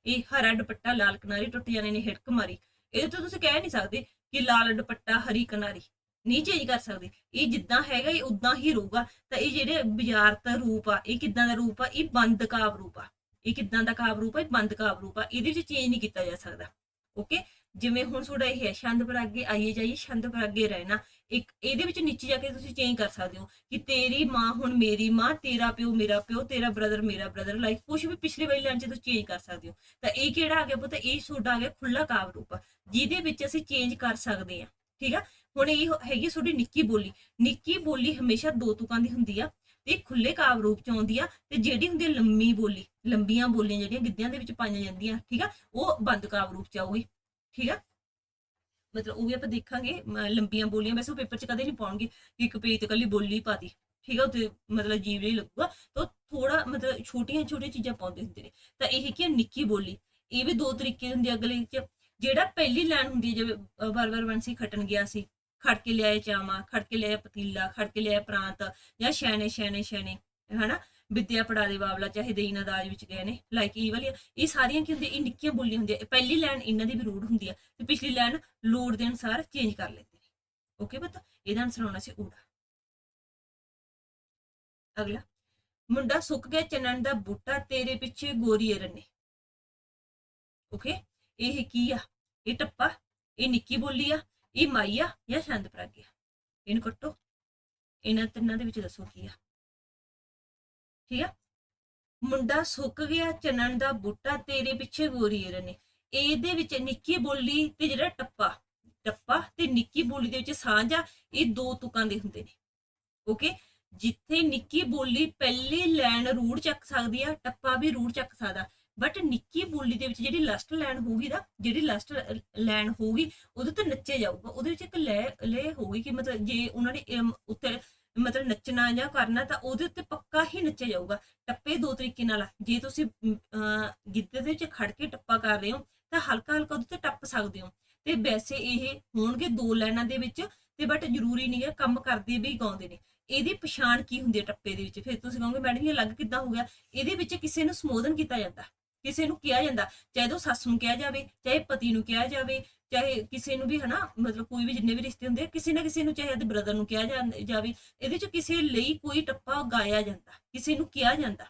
ਇਹ ਹਰਾ ਦੁਪੱਟਾ ਲਾਲ ਕਿਨਾਰੀ ਟੁੱਟ ਜਾਣੇ ਨੇ, ਹਿੜਕ ਮਾਰੀ। ਇਹ ਤਾਂ ਤੁਸੀਂ ਕਹਿ ਨਹੀਂ ਸਕਦੇ ਕਿ ਲਾਲ ਦੁਪੱਟਾ ਹਰੀ ਕਿਨਾਰੀ, ਨਹੀਂ ਚੇਂਜ ਕਰ ਸਕਦੇ। ਇਹ ਜਿੱਦਾਂ ਹੈਗਾ, ਇਹ ਉਦਾਂ ਹੀ ਰਹੂਗਾ। ਤਾਂ ਇਹ ਜਿਹੜੇ ਬਾਜ਼ਾਰਤ ਰੂਪ ਆ, ਇਹ ਕਿੱਦਾਂ ਦਾ ਰੂਪ ਆ? ਇਹ ਬੰਦ ਕਾਵ ਰੂਪ ਆ। ਇਹ ਕਿੱਦਾਂ ਦਾ ਕਾਵ ਰੂਪ ਹੈ ਬੰਦ ਕਾਵ ਰੂਪ ਆ, ਇਹਦੇ ਵਿੱਚ ਚੇਂਜ ਨਹੀਂ ਕੀਤਾ ਜਾ ਸਕਦਾ। ਓਕੇ ਜਿਵੇਂ ਹੁਣ ਤੁਹਾਡਾ ਇਹ ਹੈ, ਛੰਦ ਪਰ ਅੱਗੇ ਆਈਏ ਜਾਈਏ, ਛੰਦ ਪਰ ਅੱਗੇ ਰਹਿਣਾ, ਇੱਕ ਇਹਦੇ ਵਿੱਚ ਨੀਚੇ ਜਾ ਕੇ ਤੁਸੀਂ ਚੇਂਜ ਕਰ ਸਕਦੇ ਹੋ ਕਿ ਤੇਰੀ ਮਾਂ ਹੁਣ ਮੇਰੀ ਮਾਂ, ਤੇਰਾ ਪਿਓ ਮੇਰਾ ਪਿਓ, ਤੇਰਾ ਬ੍ਰਦਰ ਮੇਰਾ ਬ੍ਰਦਰ ਲਾਈਕ ਕੁਝ ਵੀ ਪਿਛਲੇ ਵਾਲੀ ਲਾਈਨ 'ਚ ਤੁਸੀਂ ਚੇਂਜ ਕਰ ਸਕਦੇ ਹੋ। ਤਾਂ ਇਹ ਕਿਹੜਾ ਆ ਗਿਆ ਪੁੱਤ? ਇਹ ਤੁਹਾਡਾ ਆ ਗਿਆ ਖੁੱਲਾ ਕਾਵ ਰੂਪ ਜਿਹਦੇ ਵਿੱਚ ਅਸੀਂ ਚੇਂਜ ਕਰ ਸਕਦੇ ਹਾਂ। ਠੀਕ ਆ? ਹੁਣ ਇਹ ਹੈਗੀ ਤੁਹਾਡੀ ਨਿੱਕੀ ਬੋਲੀ। ਨਿੱਕੀ ਬੋਲੀ ਹਮੇਸ਼ਾ ਦੋ ਤੁਕਾਂ ਦੀ ਹੁੰਦੀ ਆ। ਤੇ ਖੁੱਲੇ ਕਾਵ ਰੂਪ ਚ ਆਉਂਦੀ ਆ ਤੇ ਜਿਹੜੀ ਹੁੰਦੀ ਆ ਲੰਮੀ ਬੋਲੀ, ਲੰਬੀਆਂ ਬੋਲੀਆਂ ਜਿਹੜੀਆਂ ਗਿੱਧਿਆਂ ਦੇ ਵਿੱਚ ਪਾਈਆਂ ਜਾਂਦੀਆਂ, ਠੀਕ ਆ, ਉਹ ਬੰਦ ਕਾਵ ਰੂਪ ਚ ਆਊਗੀ, ਠੀਕ ਆ। ਮਤਲਬ ਉਹ ਵੀ ਆਪਾਂ ਦੇਖਾਂਗੇ ਲੰਬੀਆਂ ਬੋਲੀਆਂ, ਵੈਸੇ ਉਹ ਪੇਪਰ 'ਚ ਕਦੇ ਨਹੀਂ ਪਾਉਣਗੇ ਕਿ ਇੱਕ ਪੇਜ ਤੇ ਕੱਲੀ ਬੋਲੀ ਪਾਤੀ ਠੀਕ ਆ ਉੱਤੇ ਮਤਲਬ ਜੀਵ ਨਹੀਂ ਲੱਗੂਗਾ, ਤਾਂ ਥੋੜਾ ਮਤਲਬ ਛੋਟੀਆਂ ਛੋਟੀਆਂ ਚੀਜ਼ਾਂ ਪਾਉਂਦੇ ਹੁੰਦੇ ਨੇ, ਤਾਂ ਇਹ ਕੀ ਆ, ਨਿੱਕੀ ਬੋਲੀ, ਇਹ ਵੀ ਦੋ ਤਰੀਕੇ ਹੁੰਦੇ ਆ ਅਗਲੇ ਚ, ਜਿਹੜਾ ਪਹਿਲੀ ਲਾਈਨ ਹੁੰਦੀ ਹੈ ਜਿਵੇਂ ਵਾਰ-ਵਾਰ ਵੰਸੀ ਖਟਣ ਗਿਆ ਸੀ ਖੜ ਕੇ ਲਿਆਏ ਚਾਵਾਂ, ਖੜ ਕੇ ਲਿਆਇਆ ਪਤੀਲਾ, ਖੜ ਕੇ ਲਿਆਇਆ ਪ੍ਰਾਂਤ ਜਾਂ ਸ਼ੈਣੇ ਸ਼ੈਣੇ ਸ਼ੈਣੇ ਹਨਾ? ਵਿਦਿਆ ਪੜਾ ਦੇ ਬਾਬਲਾ, ਚਾਹੇ ਦੇਈਨਾ ਦਾਜ ਵਿੱਚ ਗਏ ਨੇ ਲਾਈਕ ਇਹ ਵਾਲੀਆਂ, ਇਹ ਸਾਰੀਆਂ ਕੀ ਹੁੰਦੀਆਂ, ਇਹ ਨਿੱਕੀਆਂ ਬੋਲੀਆਂ ਹੁੰਦੀਆਂ ਪਹਿਲੀ ਲਾਈਨ ਇਹਨਾਂ ਦੀ ਵੀ ਰੂੜ ਹੁੰਦੀ ਆ, ਤੇ ਪਿਛਲੀ ਲਾਈਨ ਲੋੜ ਦੇ ਅਨੁਸਾਰ ਚੇਂਜ ਕਰ ਲੈਂਦੇ ਨੇ। ਓਕੇ ਪਤਾ, ਇਹਦਾ ਆਨਸਰ ਹੋਣਾ ਸੀ ਊੜਾ। ਅਗਲਾ, ਮੁੰਡਾ ਸੁੱਕ ਗਿਆ ਚੰਨਣ ਦਾ ਬੂਟਾ, ਤੇਰੇ ਪਿੱਛੇ ਗੋਰੀ ਰੰਨੇ। ਓਕੇ ਇਹ ਕੀ ਆ? ਇਹ ਟੱਪਾ, ਇਹ ਨਿੱਕੀ ਬੋਲੀ ਆ ਇਹ ਮਾਈ ਜਾਂ ਛੰਦ ਪ੍ਰਗਿਆ ਇਹਨੂੰ ਕੱਟੋ। ਇਹਨਾਂ ਤਿੰਨਾਂ ਦੇ ਵਿੱਚ ਦੱਸੋ ਕੀ ਆ। ਠੀਕ ਆ? ਮੁੰਡਾ ਸੁੱਕ ਗਿਆ, ਚੰਨਣ ਦਾ ਬੂਟਾ ਤੇਰੇ ਪਿੱਛੇ ਗੋਰੀ ਨੇ ਇਹਦੇ ਵਿੱਚ ਨਿੱਕੀ ਬੋਲੀ ਤੇ ਜਿਹੜਾ ਟੱਪਾ ਟੱਪਾ ਤੇ ਨਿੱਕੀ ਬੋਲੀ ਦੇ ਵਿੱਚ ਸਾਂਝਾ ਇਹ ਦੋ ਤੁਕਾਂ ਦੇ ਹੁੰਦੇ ਨੇ। ਓਕੇ? ਜਿੱਥੇ ਨਿੱਕੀ ਬੋਲੀ ਪਹਿਲੀ ਲਾਈਨ ਰੂੜ ਚੱਕ ਸਕਦੀ ਆ, ਟੱਪਾ ਵੀ ਰੂੜ ਚੱਕ ਸਕਦਾ। ਬਟ ਨਿੱਕੀ ਬੋਲੀ ਦੇ ਵਿੱਚ ਜਿਹੜੀ ਲਾਸਟ ਲਾਈਨ ਹੋਊਗੀ ਨਾ, ਜਿਹੜੀ ਲਾਸਟ ਲਾਈਨ ਹੋਊਗੀ, ਉਹਦੇ ਤੇ ਨੱਚੇ ਜਾਊਗਾ। ਉਹਦੇ ਵਿੱਚ ਇੱਕ ਲੈ ਲੈ ਹੋਊਗੀ ਕਿ ਮਤਲਬ ਜੇ ਉਹਨਾਂ ਨੇ ਉੱਤੇ ਮਤਲਬ ਨੱਚਣਾ ਜਾਂ ਕਰਨਾ ਤਾਂ ਉਹਦੇ ਉੱਤੇ ਪੱਕਾ ਹੀ ਨੱਚਿਆ ਜਾਊਗਾ। ਟੱਪੇ ਦੋ ਤਰੀਕੇ ਨਾਲ ਜੇ ਤੁਸੀਂ ਗਿੱਧੇ ਦੇ ਵਿੱਚ ਖੜ ਕੇ ਟੱਪਾ ਕਰ ਰਹੇ ਹੋ, ਤਾਂ ਹਲਕਾ ਹਲਕਾ ਉਹਦੇ ਤੇ ਟੱਪ ਸਕਦੇ ਹੋ। ਤੇ ਵੈਸੇ ਇਹ ਹੋਣਗੇ ਦੋ ਲਾਈਨਾਂ ਦੇ ਵਿੱਚ, ਤੇ ਬਟ ਜ਼ਰੂਰੀ ਨਹੀਂ ਹੈ ਕੰਮ ਕਰਦੇ ਵੀ ਗਾਉਂਦੇ ਨੇ। ਇਹਦੀ ਪਛਾਣ ਕੀ ਹੁੰਦੀ ਹੈ ਟੱਪੇ ਦੇ ਵਿੱਚ? ਫਿਰ ਤੁਸੀਂ ਕਹੋਗੇ, ਮੈਡਮ ਇਹ ਅਲੱਗ ਕਿੱਦਾਂ ਹੋ ਗਿਆ? ਇਹਦੇ ਵਿੱਚ ਕਿਸੇ ਨੂੰ ਸੰਬੋਧਨ ਕੀਤਾ ਜਾਂਦਾ। ਕਿਸੇ ਨੂੰ ਕਿਹਾ ਜਾਂਦਾ, ਚਾਹੇ ਉਹ ਸੱਸ ਨੂੰ ਕਿਹਾ ਜਾਵੇ, ਚਾਹੇ ਪਤੀ ਨੂੰ ਕਿਹਾ ਜਾਵੇ, ਚਾਹੇ ਕਿਸੇ ਨੂੰ ਵੀ ਹਨਾ, ਮਤਲਬ ਕੋਈ ਵੀ ਜਿੰਨੇ ਵੀ ਰਿਸ਼ਤੇ ਹੁੰਦੇ ਆ, ਕਿਸੇ ਨਾ ਕਿਸੇ ਨੂੰ ਚਾਹੇ ਉਹਦੇ ਬ੍ਰਦਰ ਨੂੰ ਕਿਹਾ ਜਾਂ- ਜਾਵੇ, ਇਹਦੇ ਚ ਕਿਸੇ ਲਈ ਕੋਈ ਟੱਪਾ ਗਾਇਆ ਜਾਂਦਾ, ਕਿਸੇ ਨੂੰ ਕਿਹਾ ਜਾਂਦਾ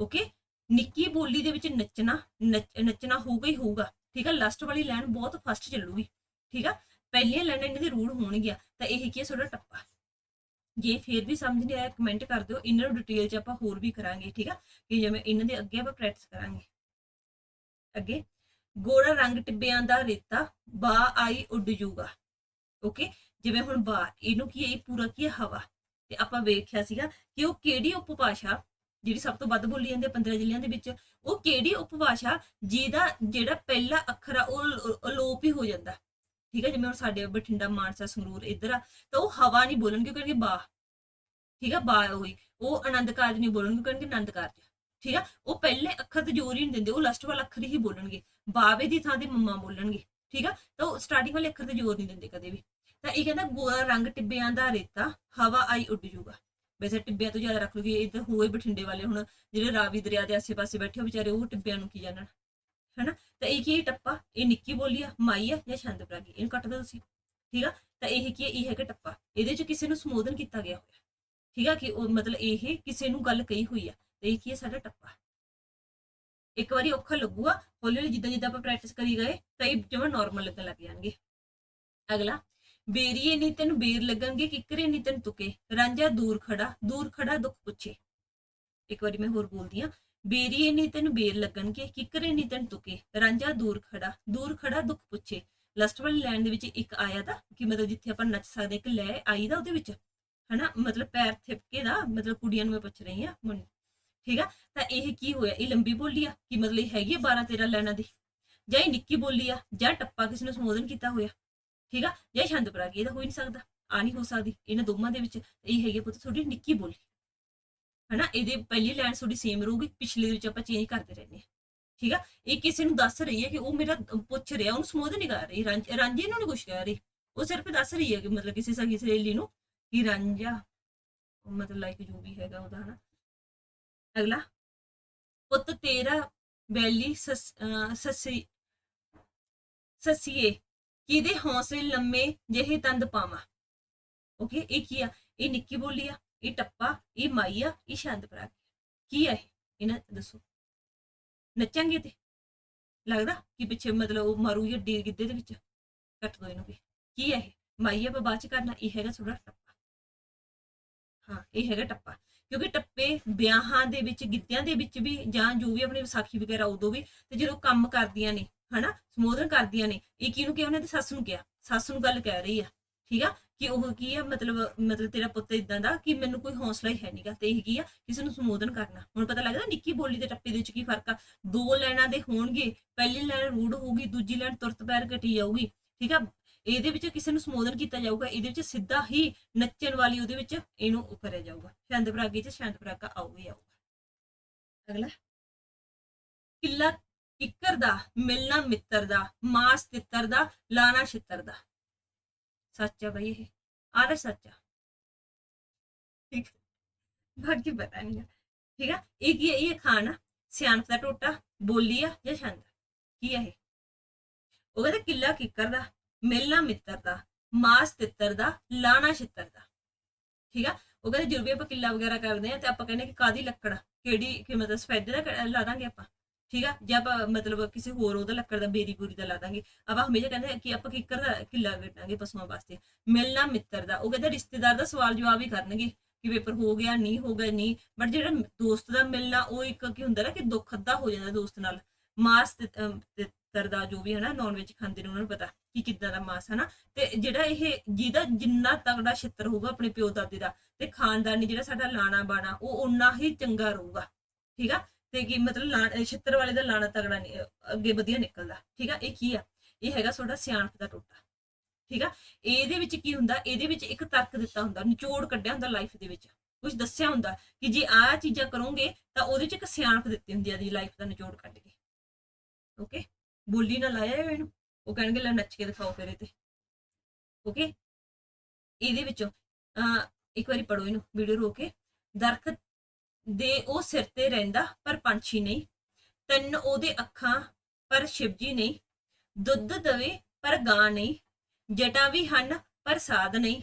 ਓਕੇ ਨਿੱਕੀ ਬੋਲੀ ਦੇ ਵਿੱਚ ਨੱਚਣਾ, ਨੱਚ- ਨੱਚਣਾ ਹੋਊਗਾ ਹੀ ਹੋਊਗਾ, ਠੀਕ ਆ? ਲਾਸਟ ਵਾਲੀ ਲਾਈਨ ਬਹੁਤ ਫਸਟ ਚੱਲੂਗੀ, ਠੀਕ ਆ? ਪਹਿਲੀਆਂ ਲਾਈਨਾਂ ਇਹਨਾਂ ਦੇ ਰੂੜ ਹੋਣਗੀਆਂ, ਤਾਂ ਇਹ ਕੀ ਹੈ ਤੁਹਾਡਾ ਟੱਪਾ? ਜੇ ਫੇਰ ਵੀ ਸਮਝ ਨਹੀਂ ਆਇਆ ਕਮੈਂਟ ਕਰ ਦਿਓ, ਇਹਨਾਂ ਨੂੰ ਡਿਟੇਲ ਚ ਆਪਾਂ ਹੋਰ ਵੀ ਕਰਾਂਗੇ, ਠੀਕ ਆ? ਕਿ ਜਿਵੇਂ ਇਹਨਾਂ ਦੇ ਅੱਗੇ ਆਪਾਂ ਪ੍ਰੈਕਟਿਸ ਕਰਾਂਗੇ। ਅੱਗੇ। ਗੋਰਾ ਰੰਗ ਟਿੱਬਿਆਂ ਦਾ ਰੇਤਾ, ਬਾ ਆਈ ਉੱਡ ਜੂਗਾ। ਓਕੇ? ਜਿਵੇਂ ਹੁਣ ਬਾ, ਇਹਨੂੰ ਕੀ ਹੈ? ਇਹ ਪੂਰਾ ਕੀ ਹੈ? ਹਵਾ। ਤੇ ਆਪਾਂ ਵੇਖਿਆ ਸੀਗਾ ਕਿ ਉਹ ਕਿਹੜੀ ਉਪਭਾਸ਼ਾ, ਜਿਹੜੀ ਸਭ ਤੋਂ ਵੱਧ ਬੋਲੀ ਜਾਂਦੀ ਹੈ 15 ਜ਼ਿਲ੍ਹਿਆਂ ਦੇ ਵਿੱਚ, ਉਹ ਕਿਹੜੀ ਉਪਭਾਸ਼ਾ ਜਿਹਦਾ ਜਿਹੜਾ ਪਹਿਲਾ ਅੱਖਰ ਆ, ਉਹ ਅਲੋਪ ਹੀ ਹੋ ਜਾਂਦਾ। ਠੀਕ ਹੈ? ਜਿਵੇਂ ਹੁਣ ਸਾਡੇ ਬਠਿੰਡਾ ਮਾਨਸਾ ਸੰਗਰੂਰ ਇੱਧਰ ਆ, ਤਾਂ ਉਹ ਹਵਾ ਨਹੀਂ ਬੋਲਣਗੇ, ਉਹ ਕਹਿਣਗੇ ਬਾ। ਠੀਕ ਆ ਬਾ ਹੋਈ ਉਹ ਆਨੰਦ ਕਾਰਜ ਨਹੀਂ ਬੋਲਣਗੇ, ਉਹ ਕਹਿਣਗੇ ਆਨੰਦ ਕਾਰਜ। ਠੀਕ ਆ? ਉਹ ਪਹਿਲੇ ਅੱਖਰ ਤੇ ਜ਼ੋਰ ਹੀ ਨਹੀਂ ਦਿੰਦੇ, ਉਹ ਲਾਸਟ ਵਾਲਾ ਅੱਖਰ ਹੀ ਬੋਲਣਗੇ। ਬਾਵੇ ਦੀ ਥਾਂ ਤੇ ਮੰਮਾ ਬੋਲਣਗੇ, ਠੀਕ ਆ? ਤਾਂ ਉਹ ਸਟਾਰਟਿੰਗ ਵਾਲੇ ਅੱਖਰ ਤੇ ਜ਼ੋਰ ਨਹੀਂ ਦਿੰਦੇ ਕਦੇ ਵੀ। ਤਾਂ ਇਹ ਕਹਿੰਦਾ, ਗੋਰਾ ਰੰਗ ਟਿੱਬਿਆਂ ਦਾ ਰੇਤਾ, ਹਵਾ ਆਈ ਉੱਡ ਜੂਗਾ। ਵੈਸੇ ਟਿੱਬਿਆਂ ਤੋਂ ਜ਼ਿਆਦਾ ਰੱਖ ਲੂਗੀ ਤਾਂ ਹੋਏ ਬਠਿੰਡੇ ਵਾਲੇ ਹੁਣ, ਜਿਹੜੇ ਰਾਵੀ ਦਰਿਆ ਦੇ ਆਸੇ-ਪਾਸੇ ਬੈਠੇ ਹੋ ਵਿਚਾਰੇ ਉਹ ਟਿੱਬਿਆਂ ਨੂੰ ਕੀ ਜਾਣਨ? ਹਨਾ? ਤਾਂ ਇਹ ਕੀ ਹੈ, ਟੱਪਾ? ਇਹ ਨਿੱਕੀ ਬੋਲੀ ਆ, ਮਾਈ ਆ ਜਾਂ ਛੰਦ ਪ੍ਰਾਗੀ? ਇਹਨੂੰ ਕੱਟ ਦਿਓ ਤੁਸੀਂ। ਠੀਕ ਆ? ਤਾਂ ਇਹ ਕੀ ਹੈ? ਇਹ ਹੈਗਾ ਟੱਪਾ। ਇਹਦੇ ਚ ਕਿਸੇ ਨੂੰ ਸੰਬੋਧਨ ਕੀਤਾ ਗਿਆ ਹੋਇਆ। ਠੀਕ ਆ ਕਿ ਉਹ ਮਤਲਬ ਇਹ ਕਿਸੇ ਨੂੰ ਗੱਲ ਕਹੀ ਹੋਈ ਆ ਤੇ ਕੀ ਸਾਡਾ ਟੱਪਾ। ਇੱਕ ਵਾਰੀ ਔਖਾ ਲੱਗੂਗਾ, ਹੌਲੀ ਹੌਲੀ ਜਿੱਦਾਂ ਜਿੱਦਾਂ ਆਪਾਂ ਪ੍ਰੈਕਟਿਸ ਕਰੀ ਗਏ, ਤਾਂ ਜਿਵੇਂ ਨਾਰਮਲ ਲੱਗਣ ਲੱਗ ਜਾਣਗੇ। ਅਗਲਾ, ਬੇਰੀਏ ਨਹੀਂ ਤੈਨੂੰ ਬੇਰ ਲੱਗਣਗੇ ਕਿਕਰੇ ਨਹੀਂ ਤੈਨੂੰ ਤੁਕੇ। ਰਾਂਝਾ ਦੂਰ ਖੜਾ ਦੂਰ ਖੜਾ ਦੁੱਖ ਪੁੱਛੇ। ਇੱਕ ਵਾਰੀ ਮੈਂ ਹੋਰ ਬੋਲਦੀ ਆ ਬੇਰੀਏ ਨਹੀਂ ਤੈਨੂੰ ਬੇਰ ਲੱਗਣਗੇ ਕਿਕਰੇ ਨਹੀਂ ਤੈਨੂੰ ਤੁਕੇ। ਰਾਂਝਾ ਦੂਰ ਖੜਾ ਦੂਰ ਖੜਾ ਦੁੱਖ ਪੁੱਛੇ। ਲਾਸਟ ਵਾਲੀ ਲਾਈਨ ਦੇ ਵਿੱਚ ਇੱਕ ਆਇਆ ਦਾ ਕਿ ਮਤਲਬ ਜਿੱਥੇ ਆਪਾਂ ਨੱਚ ਸਕਦੇ ਇੱਕ ਲੈ ਆਈ ਦਾ ਉਹਦੇ ਵਿੱਚ। ਹਨਾ, ਮਤਲਬ ਪੈਰ ਥਿਪਕੇ ਦਾ ਮਤਲਬ ਕੁੜੀਆਂ ਨੂੰ ਮੈਂ ਪੁੱਛ ਰਹੀ ਆ ਮੁੰਡੇ ਠੀਕ ਆ? ਤਾਂ ਇਹ ਕੀ ਹੋਇਆ? ਇਹ ਲੰਬੀ ਬੋਲੀ ਆ ਕਿ ਮਤਲਬ ਇਹ ਹੈਗੀ ਆ 12 13 ਲਾਈਨਾਂ ਦੀ? ਜਾਂ ਇਹ ਨਿੱਕੀ ਬੋਲੀ ਆ, ਜਾਂ ਟੱਪਾ ਕਿਸੇ ਨੂੰ ਸੰਬੋਧਨ ਕੀਤਾ ਹੋਇਆ? ਠੀਕ ਆ? ਜਾਂ ਛੰਦ ਪ੍ਰਾਗੀ ਇਹਦਾ ਹੋ ਹੀ ਨਹੀਂ ਸਕਦਾ, ਆ ਨਹੀਂ ਹੋ ਸਕਦੀ, ਇਹਨਾਂ ਦੋਵਾਂ ਦੇ ਵਿੱਚ ਇਹ ਹੈਗੀ ਪੁੱਤ ਤੁਹਾਡੀ ਨਿੱਕੀ ਬੋਲੀ। ਹਨਾ, ਇਹਦੇ ਪਹਿਲੀ ਲਾਈਨ ਤੁਹਾਡੀ ਸੇਮ ਰਹੂਗੀ, ਪਿਛਲੇ ਦੇ ਵਿੱਚ ਆਪਾਂ ਚੇਂਜ ਕਰਦੇ ਰਹਿੰਦੇ ਹਾਂ। ਠੀਕ ਆ? ਇਹ ਕਿਸੇ ਨੂੰ ਦੱਸ ਰਹੀ ਹੈ ਕਿ ਉਹ ਮੇਰਾ ਪੁੱਛ ਰਿਹਾ, ਉਹਨੂੰ ਸੰਬੋਧਨ ਨਹੀਂ ਕਰ ਰਹੀ, ਰਾਂਝ- ਰਾਂਝੇ ਨੂੰ ਨਹੀਂ ਕੁਛ ਕਹਿ ਰਹੀ। ਉਹ ਸਿਰਫ ਦੱਸ ਰਹੀ ਹੈ ਕਿ ਮਤਲਬ ਕਿਸੇ ਸਗੀ ਸਹੇਲੀ ਨੂੰ ਕਿ ਰਾਂਝਾ ਮਤਲਬ ਲਾਈਕ ਜੋ ਵੀ ਹੈਗਾ ਉਹਦਾ ਹਨਾ। ਅਗਲਾ, ਪੁੱਤ ਤੇਰਾ ਬੈਲੀ ਸੱਸ- ਅਹ ਸੱਸੀ, ਸੱਸੀਏ, ਕਿਹਦੇ ਹੌਸਲੇ ਲੰਮੇ ਜਿਹੇ ਤੰਦ ਪਾਵਾਂ? ਓਕੇ ਇਹ ਕੀ ਆ? ਇਹ ਨਿੱਕੀ ਬੋਲੀ ਆ, ਇਹ ਟੱਪਾ, ਇਹ ਮਾਈ ਆ, ਇਹ ਸ਼ਾਂਤ ਪ੍ਰਾਗ ਕੀ ਆ? ਇਹਨਾਂ ਦੱਸੋ। ਨੱਚਾਂਗੇ ਤੇ? ਲੱਗਦਾ ਕਿ ਪਿੱਛੇ ਮਤਲਬ ਉਹ ਮਾਰੂ ਜਾਂ ਡੀ ਗਿੱਧੇ ਦੇ ਵਿੱਚ? ਕੱਟ ਦੋ ਇਹਨੂੰ ਵੀ। ਕੀ ਆ ਇਹ? ਮਾਈ ਆ ਬਾਅਦ ਚ ਕਰਨਾ, ਇਹ ਹੈਗਾ ਥੋੜਾ ਟੱਪਾ। ਹਾਂ, ਇਹ ਹੈਗਾ ਟੱਪਾ। ਕਿਉਂਕਿ ਟੱਪੇ ਵਿਆਹਾਂ ਦੇ ਵਿੱਚ, ਗਿੱਧਿਆਂ ਦੇ ਵਿੱਚ ਵੀ ਜਾਂ ਜੋ ਵੀ ਆਪਣੀ ਵਿਸਾਖੀ ਵਗੈਰਾ ਉਦੋਂ ਵੀ ਤੇ ਜਦੋਂ ਕੰਮ ਕਰਦੀਆਂ ਨੇ, ਹਨਾ, ਸੰਬੋਧਨ ਕਰਦੀਆਂ ਨੇ, ਇਹ ਕਿਹਨੂੰ ਕਿਹਾ? ਉਹਨੇ ਤੇ ਸੱਸ ਨੂੰ ਕਿਹਾ। ਸੱਸ ਨੂੰ ਗੱਲ ਕਹਿ ਰਹੀ ਆ, ਠੀਕ ਆ? ਕਿ ਉਹ ਕੀ ਆ, ਮਤਲਬ ਮਤਲਬ ਤੇਰਾ ਪੁੱਤ ਇਦਾਂ ਦਾ ਕਿ ਮੈਨੂੰ ਕੋਈ ਹੌਸਲਾ ਹੀ ਹੈ ਨਹੀਂਗਾ ਤੇ ਇਹ ਕੀ ਆ, ਕਿਸੇ ਨੂੰ ਸੰਬੋਧਨ ਕਰਨਾ। ਹੁਣ ਪਤਾ ਲੱਗਦਾ ਨਿੱਕੀ ਬੋਲੀ ਦੇ ਟੱਪੇ ਦੇ ਵਿੱਚ ਕੀ ਫ਼ਰਕ ਆ? ਦੋ ਲਾਈਨਾਂ ਦੇ ਹੋਣਗੇ, ਪਹਿਲੀ ਲਾਈਨ ਰੂੜ ਹੋਊਗੀ, ਦੂਜੀ ਲਾਈਨ ਤੁਰਤ ਪੈਰ ਘਟੀ ਜਾਊਗੀ, ਠੀਕ ਆ? ਇਹਦੇ ਵਿੱਚ ਕਿਸੇ ਨੂੰ ਸੰਬੋਧਨ ਕੀਤਾ ਜਾਊਗਾ, ਇਹਦੇ ਵਿੱਚ ਸਿੱਧਾ ਹੀ ਨੱਚਣ ਵਾਲੀ ਉਹਦੇ ਵਿੱਚ ਇਹਨੂੰ ਉਹ ਕਰਿਆ ਜਾਊਗਾ। ਸ਼ਾਂਤ ਪ੍ਰਾਗੀ ਚ ਸ਼ਾਂਤ ਪ੍ਰਾਗਾ ਆਊਗਾ ਆਊਗਾ। ਅਗਲਾ। ਕਿੱਲਾ ਕਿੱਕਰ ਦਾ, ਮਿਲਣਾ ਮਿੱਤਰ ਦਾ, ਮਾਸ ਤਿੱਤਰ ਦਾ, ਲਾਣਾ ਛਿੱਤਰ ਦਾ। ਸੱਚ ਆ ਬਈ ਇਹ। ਆਹ ਸੱਚ ਆ। ਠੀਕ ਬਾਕੀ ਪਤਾ ਨਹੀਂ ਠੀਕ ਆ? ਇਹ ਕੀ ਹੈ ਇਹ ਖਾਣਾ ਸਿਆਣਪ ਦਾ ਟੋਟਾ, ਬੋਲੀ ਆ ਜਾਂ ਛੰਦ? ਕੀ ਹੈ ਇਹ? ਉਹ ਕਹਿੰਦਾ ਕਿੱਲਾ ਕਿੱਕਰ ਦਾ। ਮਿਲਣਾ ਮਿੱਤਰ ਦਾ, ਮਾਸ ਤਿੱਤਰ ਦਾ, ਲਾਣਾ ਛਿੱਤਰ ਦਾ। ਠੀਕ ਆ? ਉਹ ਕਹਿੰਦੇ ਜਦੋਂ ਵੀ ਆਪਾਂ ਕਿੱਲਾ ਵਗੈਰਾ ਕਰਦੇ ਆ ਤੇ ਆਪਾਂ ਕਹਿੰਦੇ ਕਿ ਕਾਦੀ ਲੱਕੜ ਕਿਹੜੀ, ਕਿ ਮਤਲਬ ਸਫੈਦੇ ਦਾ ਲਾ ਦਾਂਗੇ ਆਪਾਂ। ਠੀਕ ਆ? ਜੇ ਆਪਾਂ ਮਤਲਬ ਕਿਸੇ ਹੋਰ ਉਹਦਾ ਲੱਕੜ ਦਾ, ਬੇਰੀ ਬੂਰੀ ਦਾ ਲਾ ਦਾਂਗੇ। ਆਪਾਂ ਹਮੇਸ਼ਾ ਕਹਿੰਦੇ ਕਿ ਆਪਾਂ ਕਿੱਕਰ ਦਾ ਕਿੱਲਾ ਕੱਟਾਂਗੇ ਪਸ਼ੂਆਂ ਵਾਸਤੇ। ਮਿਲਣਾ ਮਿੱਤਰ ਦਾ। ਉਹ ਕਹਿੰਦੇ ਰਿਸ਼ਤੇਦਾਰ ਦਾ ਸਵਾਲ ਜਵਾਬ ਹੀ ਕਰਨਗੇ ਕਿ ਪੇਪਰ ਹੋ ਗਿਆ, ਨਹੀਂ ਹੋ ਗਿਆ, ਨਹੀਂ। ਬਟ ਜਿਹੜਾ ਦੋਸਤ ਦਾ ਮਿਲਣਾ ਉਹ ਇੱਕ ਕੀ ਹੁੰਦਾ ਨਾ ਕਿ ਦੁੱਖ ਅੱਧਾ ਹੋ ਜਾਂਦਾ ਦੋਸਤ ਨਾਲ। ਮਾਸ ਤਿੱਤਰ ਦਾ ਜੋ ਵੀ ਹੈ ਨਾ ਨਾਨ ਵੈਜ ਖਾਂਦੇ ਨੇ, ਉਹਨਾਂ ਨੂੰ ਪਤਾ। ਕਿ ਕਿੱਦਾਂ ਦਾ ਮਾਸ ਹੈ ਨਾ, ਤੇ ਜਿਹੜਾ ਇਹ ਜਿਹਦਾ ਜਿੰਨਾ ਤਗੜਾ ਛਿੱਤਰ ਹੋਊਗਾ ਆਪਣੇ ਪਿਓ ਦਾਦੇ ਦਾ ਤੇ ਖਾਨਦਾਨੀ ਜਿਹੜਾ ਸਾਡਾ ਲਾਣਾ ਬਾਣਾ, ਉਹ ਉਨਾ ਹੀ ਚੰਗਾ ਰਹੂਗਾ, ਠੀਕ ਆ? ਤੇ ਕੀ ਮਤਲਬ ਲਾ- ਛਿੱਤਰ ਵਾਲੇ ਦਾ ਲਾਣਾ ਤਗੜਾ ਨਹੀਂ ਅੱਗੇ ਵਧੀਆ ਨਿਕਲਦਾ, ਠੀਕ ਆ? ਇਹ ਕੀ ਆ? ਇਹ ਹੈਗਾ ਤੁਹਾਡਾ ਸਿਆਣਪ ਦਾ ਟੋਟਾ, ਠੀਕ ਆ? ਇਹਦੇ ਵਿੱਚ ਕੀ ਹੁੰਦਾ? ਇਹਦੇ ਵਿੱਚ ਇੱਕ ਤਰਕ ਦਿੱਤਾ ਹੁੰਦਾ, ਨਿਚੋੜ ਕੱਢਿਆ ਹੁੰਦਾ ਲਾਈਫ ਦੇ ਵਿੱਚ ਕੁਝ ਦੱਸਿਆ ਹੁੰਦਾ ਕਿ ਜੇ ਆਹ ਚੀਜ਼ਾਂ ਕਰੋਗੇ ਤਾਂ ਉਹਦੇ ਚ ਇੱਕ ਸਿਆਣਪ ਦਿੱਤੀ ਹੁੰਦੀ ਆ ਦੀ ਲਾਈਫ ਦਾ ਨਿਚੋੜ ਕੱਢ ਕੇ ਓਕੇ ਬੋਲੀ ਨਾ ਲਾਇਆ ਇਹਨੂੰ। ਉਹ ਕਹਿਣਗੇ, ਲੈ ਨੱਚ ਕੇ ਦਿਖਾਓ ਫਿਰ ਇਹ ਓਕੇ ਇਹਦੇ ਵਿੱਚੋਂ ਇੱਕ ਵਾਰੀ ਪੜੋ ਇਹਨੂੰ ਵੀਡੀਓ ਰੋਕ ਕੇ। ਦਰਖਤ ਦੇ ਉਹ ਸਿਰ ਤੇ ਰਹਿੰਦਾ, ਪਰ ਪੰਛੀ ਨਹੀਂ। ਤਿੰਨ ਉਹਦੇ ਅੱਖਾਂ, ਪਰ ਸ਼ਿਵਜੀ ਨਹੀਂ। ਦੁੱਧ ਦਵੇ, ਪਰ ਗਾਂ ਨਹੀਂ। ਜਟਾਂ ਵੀ ਹਨ, ਪਰ ਸਾਧ ਨਹੀਂ।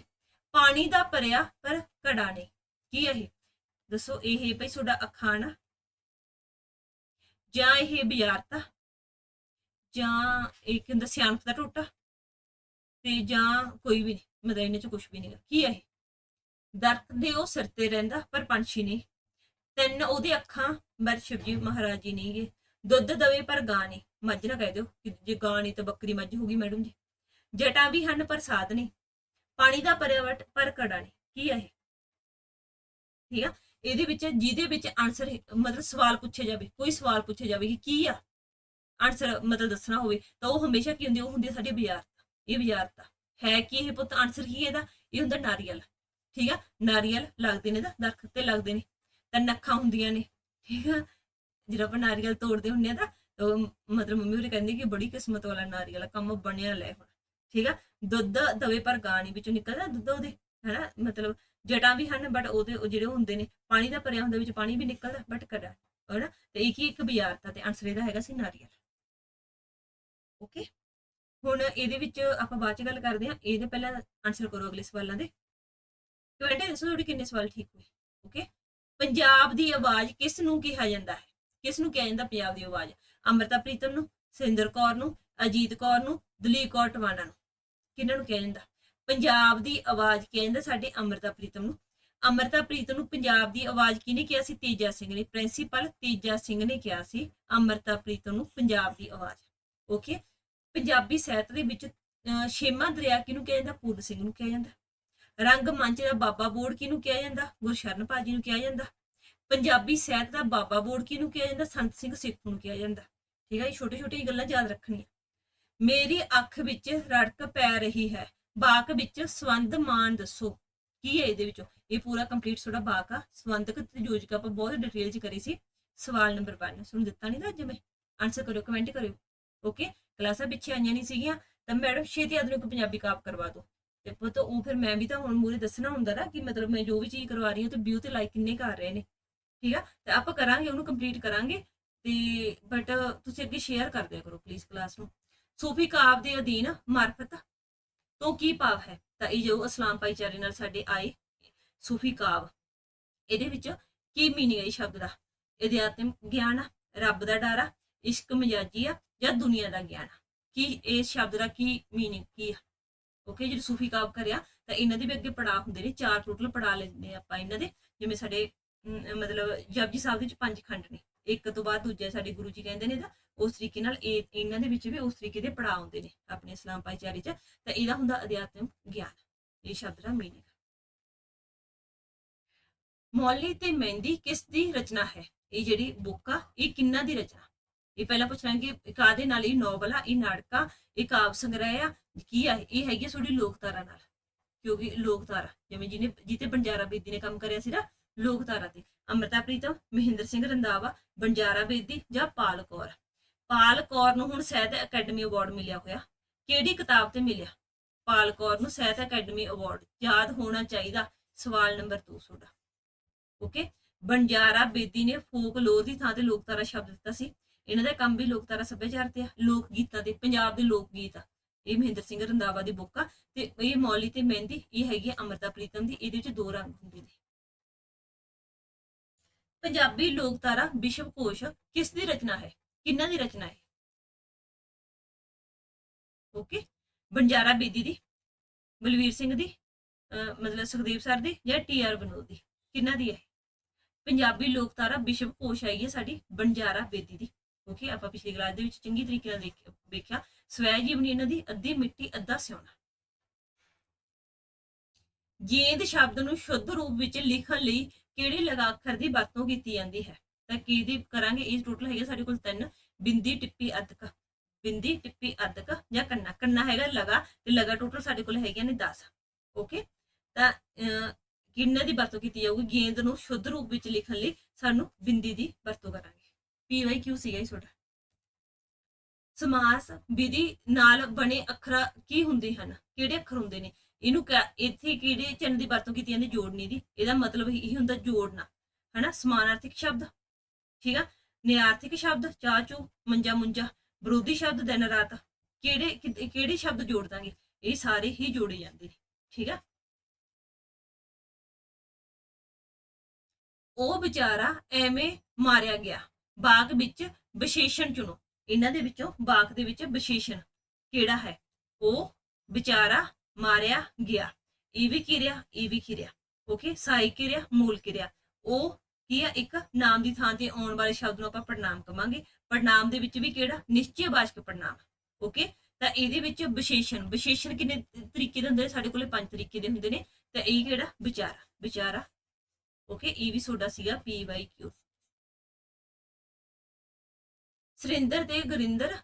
ਪਾਣੀ ਦਾ ਭਰਿਆ, ਪਰ ਘੜਾ ਨਹੀਂ। ਕੀ ਹੈ ਇਹ? ਦੱਸੋ, ਇਹ ਭਈ ਤੁਹਾਡਾ ਅੱਖਾਂ ਨਾ ਜਾਂ ਇਹ ਬਿਆਰਤਾ ਜਾਂ ਇਹ ਹੁੰਦਾ, ਸਿਆਣਪ ਦਾ ਟੋਟਾ ਤੇ ਜਾਂ ਕੋਈ ਵੀ ਨਹੀਂ ਮਤਲਬ ਇਹਨਾਂ ਚ ਕੁਝ ਵੀ ਨਹੀਂ ਕੀ ਹੈ ਇਹ? ਦਰਖਤ ਦੇ ਉਹ ਸਿਰ ਤੇ ਰਹਿੰਦਾ, ਪਰ ਪੰਛੀ ਨਹੀਂ। ਤਿੰਨ ਉਹਦੇ ਅੱਖਾਂ, ਪਰ ਸ਼ਿਵਜੀ ਮਹਾਰਾਜ ਜੀ ਨਹੀਂਗੇ ਦੁੱਧ ਦਵੇ ਪਰ ਗਾਂ ਨਹੀਂ। ਮੱਝ ਨਾ ਕਹਿ ਦਿਓ, ਕਿ ਜੇ ਗਾਂ ਨਹੀਂ ਤਾਂ ਬੱਕਰੀ ਮੱਝ ਹੋਗੀ ਮੈਡਮ ਜੀ। ਜਟਾਂ ਵੀ ਹਨ ਪਰ ਸਾਧ ਨਹੀਂ। ਪਾਣੀ ਦਾ ਪਰਿਵਟ ਪਰ ਕੜਾ ਨਹੀਂ। ਕੀ ਹੈ ਇਹ? ਠੀਕ ਆ? ਇਹਦੇ ਵਿੱਚ, ਜਿਹਦੇ ਵਿੱਚ ਆਨਸਰ ਮਤਲਬ ਸਵਾਲ ਪੁੱਛਿਆ ਜਾਵੇ, ਕੋਈ ਸਵਾਲ ਪੁੱਛਿਆ ਜਾਵੇ ਕਿ ਕੀ ਆ? ਆਨਸਰ ਮਤਲਬ ਦੱਸਣਾ ਹੋਵੇ, ਤਾਂ ਉਹ ਹਮੇਸ਼ਾ ਕੀ ਹੁੰਦੀ ਉਹ ਹੁੰਦੀ ਆ ਸਾਡੀ ਬਜ਼ਾਰਤਾ। ਇਹ ਬਜ਼ਾਰਤਾ ਹੈ ਕੀ ਇਹ ਪੁੱਤ? ਆਨਸਰ ਕੀ ਇਹਦਾ? ਇਹ ਹੁੰਦਾ ਨਾਰੀਅਲ। ਠੀਕ ਆ? ਨਾਰੀਅਲ ਲੱਗਦੇ ਨੇ ਤਾਂ ਦਰਖਤ ਤੇ ਲੱਗਦੇ ਨੇ। ਤਾਂ ਨੱਖਾਂ ਹੁੰਦੀਆਂ ਨੇ। ਠੀਕ ਆ? ਜਦੋਂ ਆਪਾਂ ਨਾਰੀਅਲ ਤੋੜਦੇ ਹੁੰਨੇ ਆ ਤਾਂ ਉਹ ਮਤਲਬ ਮੰਮੀ ਉਹਨੇ ਕਹਿੰਦੀ ਕਿ ਬੜੀ ਕਿਸਮਤ ਵਾਲਾ ਨਾਰੀਅਲ ਕੰਮ ਬਣਿਆ ਲੈ ਹੁਣ। ਠੀਕ ਆ? ਦੁੱਧ ਦਵੇ ਪਰ ਗਾਣੀ ਵਿੱਚੋਂ ਨਿਕਲਦਾ ਦੁੱਧ ਉਹਦੇ, ਹੈਨਾ? ਮਤਲਬ ਜਟਾਂ ਵੀ ਹਨ ਬਟ ਉਹਦੇ ਜਿਹੜੇ ਹੁੰਦੇ ਨੇ, ਪਾਣੀ ਦਾ ਭਰਿਆ ਹੁੰਦਾ ਵਿੱਚ ਪਾਣੀ ਵੀ ਨਿਕਲਦਾ ਬਟ ਕੜਾ ਹੈਨਾ? ਤੇ ਇੱਕ ਹੀ ਇੱਕ ਬਿਆਰਤਾ ਤੇ ਆਨਸਰ ਇਹਦਾ ਹੈਗਾ ਸੀ ਨਾਰੀਅਲ। ਓਕੇ ਹੁਣ ਇਹਦੇ ਵਿੱਚ ਆਪਾਂ ਬਾਅਦ ਚ ਗੱਲ ਕਰਦੇ ਹਾਂ। ਇਹਦੇ ਪਹਿਲਾਂ ਆਨਸਰ ਕਰੋ ਅਗਲੇ ਸਵਾਲਾਂ ਦੇ। ਕਮੈਂਟ ਦੱਸੋ ਤੁਹਾਡੇ ਕਿੰਨੇ ਸਵਾਲ ਠੀਕ ਹੋਏ? ਓਕੇ ਪੰਜਾਬ ਦੀ ਆਵਾਜ਼ ਕਿਸ ਨੂੰ ਕਿਹਾ ਜਾਂਦਾ ਹੈ? ਕਿਸ ਨੂੰ ਕਿਹਾ ਜਾਂਦਾ ਪੰਜਾਬ ਦੀ ਆਵਾਜ਼? ਅੰਮ੍ਰਿਤਾ ਪ੍ਰੀਤਮ ਨੂੰ ਸਿੰਦਰ ਕੌਰ ਨੂੰ, ਅਜੀਤ ਕੌਰ ਨੂੰ, ਦਲੀਪ ਕੌਰ ਟਵਾਣਾ ਨੂੰ। ਕਿਹਨਾਂ ਨੂੰ ਕਿਹਾ ਜਾਂਦਾ? ਪੰਜਾਬ ਦੀ ਆਵਾਜ਼ ਕਿਹਾ ਜਾਂਦਾ ਸਾਡੇ ਅੰਮ੍ਰਿਤਾ ਪ੍ਰੀਤਮ ਨੂੰ। ਅੰਮ੍ਰਿਤਾ ਪ੍ਰੀਤਮ ਨੂੰ ਪੰਜਾਬ ਦੀ ਆਵਾਜ਼ ਕਿਹਨੇ ਕਿਹਾ ਸੀ? ਤੇਜਾ ਸਿੰਘ ਨੇ। ਪ੍ਰਿੰਸੀਪਲ ਤੇਜਾ ਸਿੰਘ ਨੇ ਕਿਹਾ ਸੀ, ਅੰਮ੍ਰਿਤਾ ਪ੍ਰੀਤਮ ਨੂੰ ਪੰਜਾਬ ਦੀ ਆਵਾਜ਼। ਓਕੇ ਪੰਜਾਬੀ ਸਾਹਿਤ ਦੇ ਵਿੱਚ ਅਹ, ਛੇਵਾਂ ਦਰਿਆ ਕਿਹਨੂੰ ਕਿਹਾ ਜਾਂਦਾ? ਪੂਰਨ ਸਿੰਘ ਨੂੰ ਕਿਹਾ ਜਾਂਦਾ। ਰੰਗ ਮੰਚ ਦਾ ਬਾਬਾ ਬੋੜ ਕਿਹਨੂੰ ਕਿਹਾ ਜਾਂਦਾ? ਗੁਰਸ਼ਰਨ ਭਾਜੀ ਨੂੰ ਕਿਹਾ ਜਾਂਦਾ। ਪੰਜਾਬੀ ਸਾਹਿਤ ਦਾ ਬਾਬਾ ਬੋੜ ਕਿਹਨੂੰ ਕਿਹਾ ਜਾਂਦਾ? ਸੰਤ ਸਿੰਘ ਸਿੱਖੂ ਨੂੰ ਕਿਹਾ ਜਾਂਦਾ। ਠੀਕ ਹੈ ਇਹ ਛੋਟੇ ਛੋਟੇ ਗੱਲਾਂ ਯਾਦ ਰੱਖਣੀਆਂ। ਮੇਰੀ ਅੱਖ ਵਿੱਚ ਰੜਕ ਪੈ ਰਹੀ ਹੈ ਬਾਕ ਵਿੱਚ ਸਵੰਦ ਮਾਨ ਦੱਸੋ। ਕੀ ਹੈ ਇਹਦੇ ਵਿੱਚੋਂ? ਇਹ ਪੂਰਾ ਕੰਪਲੀਟ ਤੁਹਾਡਾ ਬਾਕ ਆ। ਸਵੰਦਕ ਤੇ ਯੋਜਕ ਆਪਾਂ ਬਹੁਤ ਡਿਟੇਲ ਚ ਕਰੀ ਸੀ। ਸਵਾਲ ਨੰਬਰ 1 ਤੁਹਾਨੂੰ ਦਿੱਤਾ ਨਹੀਂ ਨਾ ਅੱਜ ਮੈਂ? ਆਨਸਰ ਕਰਿਓ ਕਮੈਂਟ ਕਰਿਓ। ਓਕੇ ਕਲਾਸਾਂ ਪਿੱਛੇ ਆਈਆਂ ਨਹੀਂ ਸੀਗੀਆਂ ਤਾਂ ਮੈਡਮ ਛੇਤੀ ਆਦਮੀ ਕੋ ਪੰਜਾਬੀ ਕਾਪ ਕਰਵਾ ਦਿਓ। ਤੇ ਪੁੱਤ ਉਹ ਫਿਰ ਮੈਂ ਵੀ ਤਾਂ ਹੁਣ ਮੂਰੇ ਦੱਸਣਾ ਹੁੰਦਾ ਨਾ ਕਿ ਮਤਲਬ ਮੈਂ ਜੋ ਵੀ ਚੀਜ਼ ਕਰਵਾ ਰਹੀ ਹਾਂ ਤੇ ਵਿਊ ਤੇ ਲਾਈਕ ਕਿੰਨੇ ਕਰ ਰਹੇ ਨੇ। ਠੀਕ ਆ? ਤੇ ਆਪਾਂ ਕਰਾਂਗੇ ਉਹਨੂੰ ਕੰਪਲੀਟ ਕਰਾਂਗੇ। ਤੇ ਬਟ ਤੁਸੀਂ ਅੱਗੇ ਸ਼ੇਅਰ ਕਰ ਦਿਆ ਕਰੋ ਪਲੀਜ਼ ਕਲਾਸ ਨੂੰ। ਸੂਫੀ ਕਾਵ ਦੇ ਅਧੀਨ ਮਾਰਫਤ ਤੋਂ ਕੀ ਭਾਵ ਹੈ? ਤਾਂ ਇਹ ਜੋ ਇਸਲਾਮ ਭਾਈਚਾਰੇ ਨਾਲ ਸਾਡੇ ਆਏ ਸੂਫੀ ਕਾਵ। ਇਹਦੇ ਵਿੱਚ ਕੀ ਮੀਨਿੰਗ ਹੈ ਸ਼ਬਦ ਦਾ? ਅਧਿਆਤਮ ਗਿਆਨ ਆ, ਰੱਬ ਦਾ ਡਰ ਆ ਇਸ਼ਕ ਮਜਾਜੀ ਆ ਜਾਂ ਦੁਨੀਆ ਦਾ ਗਿਆਨ ਕੀ ਇਸ ਸ਼ਬਦ ਦਾ ਕੀ ਮੀਨਿੰਗ ਕੀ ਆ? ਓਕੇ ਜਦੋਂ ਸੂਫੀ ਕਾਵ ਕਰਿਆ ਤਾਂ ਇਹਨਾਂ ਦੇ ਵੀ ਅੱਗੇ ਪੜਾਅ ਹੁੰਦੇ ਨੇ ਚਾਰ ਟੋਟਲ ਪੜਾਅ ਲੈਂਦੇ ਆਪਾਂ ਇਹਨਾਂ ਦੇ ਜਿਵੇਂ ਸਾਡੇ ਅਮ, ਮਤਲਬ ਜਪਜੀ ਸਾਹਿਬ ਦੇ ਵਿੱਚ ਪੰਜ ਖੰਡ ਨੇ। ਇੱਕ ਤੋਂ ਬਾਅਦ ਦੂਜਾ ਸਾਡੇ ਗੁਰੂ ਜੀ ਕਹਿੰਦੇ ਨੇ ਤਾਂ ਉਸ ਤਰੀਕੇ ਨਾਲ ਇਹ ਇਹਨਾਂ ਦੇ ਵਿੱਚ ਵੀ ਉਸ ਤਰੀਕੇ ਦੇ ਪੜਾਅ ਹੁੰਦੇ ਨੇ ਆਪਣੇ ਇਸਲਾਮ ਭਾਈਚਾਰੇ 'ਚ। ਤਾਂ ਇਹਦਾ ਹੁੰਦਾ ਅਧਿਆਤਮ ਗਿਆਨ ਇਹ ਸ਼ਬਦ ਦਾ ਮੀਨਿੰਗ ਮੌਲੀ ਤੇ ਮਹਿੰਦੀ ਕਿਸ ਦੀ ਰਚਨਾ ਹੈ? ਇਹ ਜਿਹੜੀ ਬੁੱਕ ਆ ਇਹ ਕਿੰਨਾ ਦੀ ਰਚਨਾ? ਇਹ ਪਹਿਲਾਂ ਪੁੱਛਾਂਗੇ ਕਿ ਕਾਦੇ ਨਾਲ ਇਹ ਨੋਵਲ ਆ, ਇਹ ਨਾਟਕਾ ਇਹ ਕਾਵ ਸੰਗ੍ਰਹਿ ਆ, ਕੀ ਆ, ਇਹ ਹੈਗੀ ਆ ਤੁਹਾਡੀ ਲੋਕਧਾਰਾ ਨਾਲ। ਕਿਉਂਕਿ ਲੋਕਧਾਰਾ, ਜਿਵੇਂ ਜਿਹਨੇ ਜਿੱਤੇ ਬੰਜਾਰਾ ਬੇਦੀ ਨੇ ਕੰਮ ਕਰਿਆ ਸੀ ਨਾ, ਲੋਕਧਾਰਾ ਤੇ। ਅੰਮ੍ਰਿਤਾ ਪ੍ਰੀਤਮ ਮਹਿੰਦਰ ਸਿੰਘ ਰੰਦਾਵਾ ਬੰਜਾਰਾ ਬੇਦੀ ਜਾਂ ਪਾਲ ਕੌਰ। ਪਾਲ ਕੌਰ ਨੂੰ ਹੁਣ ਸਾਹਿਤ ਅਕੈਡਮੀ ਅਵਾਰਡ ਮਿਲਿਆ ਹੋਇਆ। ਕਿਹੜੀ ਕਿਤਾਬ ਤੇ ਮਿਲਿਆ? ਪਾਲ ਕੌਰ ਨੂੰ ਸਾਹਿਤ ਅਕੈਡਮੀ ਅਵਾਰਡ ਯਾਦ ਹੋਣਾ ਚਾਹੀਦਾ। ਸਵਾਲ ਨੰਬਰ 2 ਤੁਹਾਡਾ। ਓਕੇ? ਬੰਜਾਰਾ ਬੇਦੀ ਨੇ ਫੋਕਲੋਰ ਦੀ ਥਾਂ ਤੇ ਲੋਕਧਾਰਾ ਸ਼ਬਦ ਦਿੱਤਾ ਸੀ। ਇਹਨਾਂ ਦਾ ਕੰਮ ਵੀ ਲੋਕਧਾਰਾ ਸੱਭਿਆਚਾਰ ਤੇ ਆ, ਲੋਕ ਗੀਤਾਂ ਤੇ ਪੰਜਾਬ ਦੇ ਲੋਕ ਗੀਤ ਆ। ਇਹ ਮਹਿੰਦਰ ਸਿੰਘ ਰੰਦਾਵਾ ਦੀ ਬੁੱਕ ਆ ਤੇ ਇਹ ਮੌਲੀ ਤੇ ਮਹਿੰਦੀ, ਇਹ ਹੈਗੀ ਆ ਅੰਮ੍ਰਿਤਾ ਪ੍ਰੀਤਮ ਦੀ, ਇਹਦੇ ਵਿੱਚ ਦੋ ਰੰਗ ਹੁੰਦੇ ਨੇ। ਪੰਜਾਬੀ ਲੋਕਧਾਰਾ ਵਿਸ਼ਵ ਕੋਸ਼ ਕਿਸ ਦੀ ਰਚਨਾ ਹੈ? ਕਿੰਨਾਂ ਦੀ ਰਚਨਾ ਹੈ? ਓਕੇ, ਬੰਜਾਰਾ ਬੇਦੀ ਦੀ, ਬਲਵੀਰ ਸਿੰਘ ਦੀ, ਅਹ ਮਤਲਬ ਸੁਖਦੇਵ ਸਰ ਦੀ ਜਾਂ ਟੀ ਆਰ ਬਨੋਦ ਦੀ? ਕਿੰਨਾਂ ਦੀ ਹੈ? ਪੰਜਾਬੀ ਲੋਕਧਾਰਾ ਵਿਸ਼ਵ ਕੋਸ਼ ਆਈ ਹੈ ਸਾਡੀ, ਬੰਜਾਰਾ ਬੇਦੀ ਦੀ। ਓਕੇ ਆਪਾਂ ਪਿਛਲੀ ਕਲਾਸ ਦੇ ਵਿੱਚ ਚੰਗੀ ਤਰੀਕੇ ਨਾਲ ਦੇਖਿਆ ਵੇਖਿਆ ਸਵੈ ਜੀਵਨੀ ਇਹਨਾਂ ਦੀ ਅੱਧੀ ਮਿੱਟੀ ਅੱਧਾ ਸਿਉਣਾ। ਗੇਂਦ ਸ਼ਬਦ ਨੂੰ ਸ਼ੁੱਧ ਰੂਪ ਵਿੱਚ ਲਿਖਣ ਲਈ ਕਿਹੜੇ ਲਗਾਖਰ ਦੀ ਵਰਤੋਂ ਕੀਤੀ ਜਾਂਦੀ ਹੈ? ਤਾਂ ਕੀ ਦੀ ਕਰਾਂਗੇ? ਇਹ ਟੋਟਲ ਹੈਗਾ ਸਾਡੇ ਕੋਲ ਤਿੰਨ ਬਿੰਦੀ ਟਿੱਪੀ ਅਦਕ। ਬਿੰਦੀ ਟਿੱਪੀ ਅਦਕ ਜਾਂ ਕੰਨਾ। ਕੰਨਾ ਹੈਗਾ ਲਗਾ ਤੇ ਲਗਾ ਟੋਟਲ ਸਾਡੇ ਕੋਲ ਹੈਗੀਆਂ ਨੇ 10 ਓਕੇ? ਤਾਂ ਅਹ, ਕਿੰਨੇ ਦੀ ਵਰਤੋਂ ਕੀਤੀ ਜਾਊਗੀ? ਗੇਂਦ ਨੂੰ ਸ਼ੁੱਧ ਰੂਪ ਵਿੱਚ ਲਿਖਣ ਲਈ ਸਾਨੂੰ ਬਿੰਦੀ ਦੀ ਵਰਤੋਂ ਕਰਾਂਗੇ। ਪੀ ਵਾਈ ਕਿਊ ਸੀਗਾ ਇਸ ਤੁਹਾਡਾ? ਸਮਾਸ ਵਿਧੀ ਨਾਲ ਬਣੇ ਅੱਖਰ ਕੀ ਹੁੰਦੇ ਹਨ? ਕਿਹੜੇ ਅੱਖਰ ਹੁੰਦੇ ਨੇ? ਇਹਨੂੰ ਕਿਆ- ਇੱਥੇ ਕਿਹੜੇ ਚਿੰਨ੍ਹ ਦੀ ਵਰਤੋਂ ਕੀਤੀ ਜਾਂਦੀ? ਜੋੜਨੀ ਦੀ। ਇਹਦਾ ਮਤਲਬ ਇਹ ਹੁੰਦਾ ਜੋੜਨਾ। ਹਨਾ? ਸਮਾਨਾਰਥਿਕ ਸ਼ਬਦ। ਠੀਕ ਆ? ਨਿਆਰਥਿਕ ਸ਼ਬਦ ਚਾਚੂ ਮੰਜਾ ਮੁੰਜਾ ਵਿਰੋਧੀ ਸ਼ਬਦ, ਦਿਨ ਰਾਤ। ਕਿਹੜੇ ਕਿ- ਕਿਹੜੇ ਸ਼ਬਦ ਜੋੜ ਦਾਂਗੇ ਇਹ ਸਾਰੇ ਹੀ ਜੋੜੇ ਜਾਂਦੇ ਨੇ। ਠੀਕ ਆ? ਉਹ ਵਿਚਾਰਾ ਐਵੇਂ ਮਾਰਿਆ ਗਿਆ। ਬਾਗ ਵਿੱਚ ਵਿਸ਼ੇਸ਼ਣ ਚੁਣੋ। ਇਹਨਾਂ ਦੇ ਵਿੱਚੋਂ ਬਾਗ ਦੇ ਵਿੱਚ ਵਿਸ਼ੇਸ਼ਣ ਕਿਹੜਾ ਹੈ? ਉਹ ਵਿਚਾਰਾ ਮਾਰਿਆ ਗਿਆ। ਇਹ ਵੀ ਕਿਰਿਆ ਇਹ ਵੀ ਕਿਰਿਆ ਓਕੇ ਸਾਈ ਕਿਰਿਆ ਮੂਲ ਕਿਰਿਆ ਉਹ ਕੀ ਆ? ਇੱਕ ਨਾਮ ਦੀ ਥਾਂ ਤੇ ਆਉਣ ਵਾਲੇ ਸ਼ਬਦ ਨੂੰ ਆਪਾਂ ਪੜਨਾਮ ਕਵਾਂਗੇ। ਪੜਨਾਮ ਦੇ ਵਿੱਚ ਵੀ ਕਿਹੜਾ? ਨਿਸ਼ਚੈ ਵਾਚਕ ਪੜਨਾਮ ਓਕੇ ਤਾਂ ਇਹਦੇ ਵਿੱਚ ਵਿਸ਼ੇਸ਼ਣ। ਵਿਸ਼ੇਸ਼ਣ ਕਿੰਨੇ ਤਰੀਕੇ ਦੇ ਹੁੰਦੇ ਨੇ? ਸਾਡੇ ਕੋਲੇ ਪੰਜ ਤਰੀਕੇ ਦੇ ਹੁੰਦੇ ਨੇ। ਤਾਂ ਇਹ ਕਿਹੜਾ? ਵਿਚਾਰਾ। ਵਿਚਾਰਾ। ਓਕੇ ਇਹ ਵੀ ਤੁਹਾਡਾ ਸੀਗਾ ਪੀ ਵਾਈ ਕਿਊ ਸੁਰਿੰਦਰ ਤੇ ਗੁਰਿੰਦਰ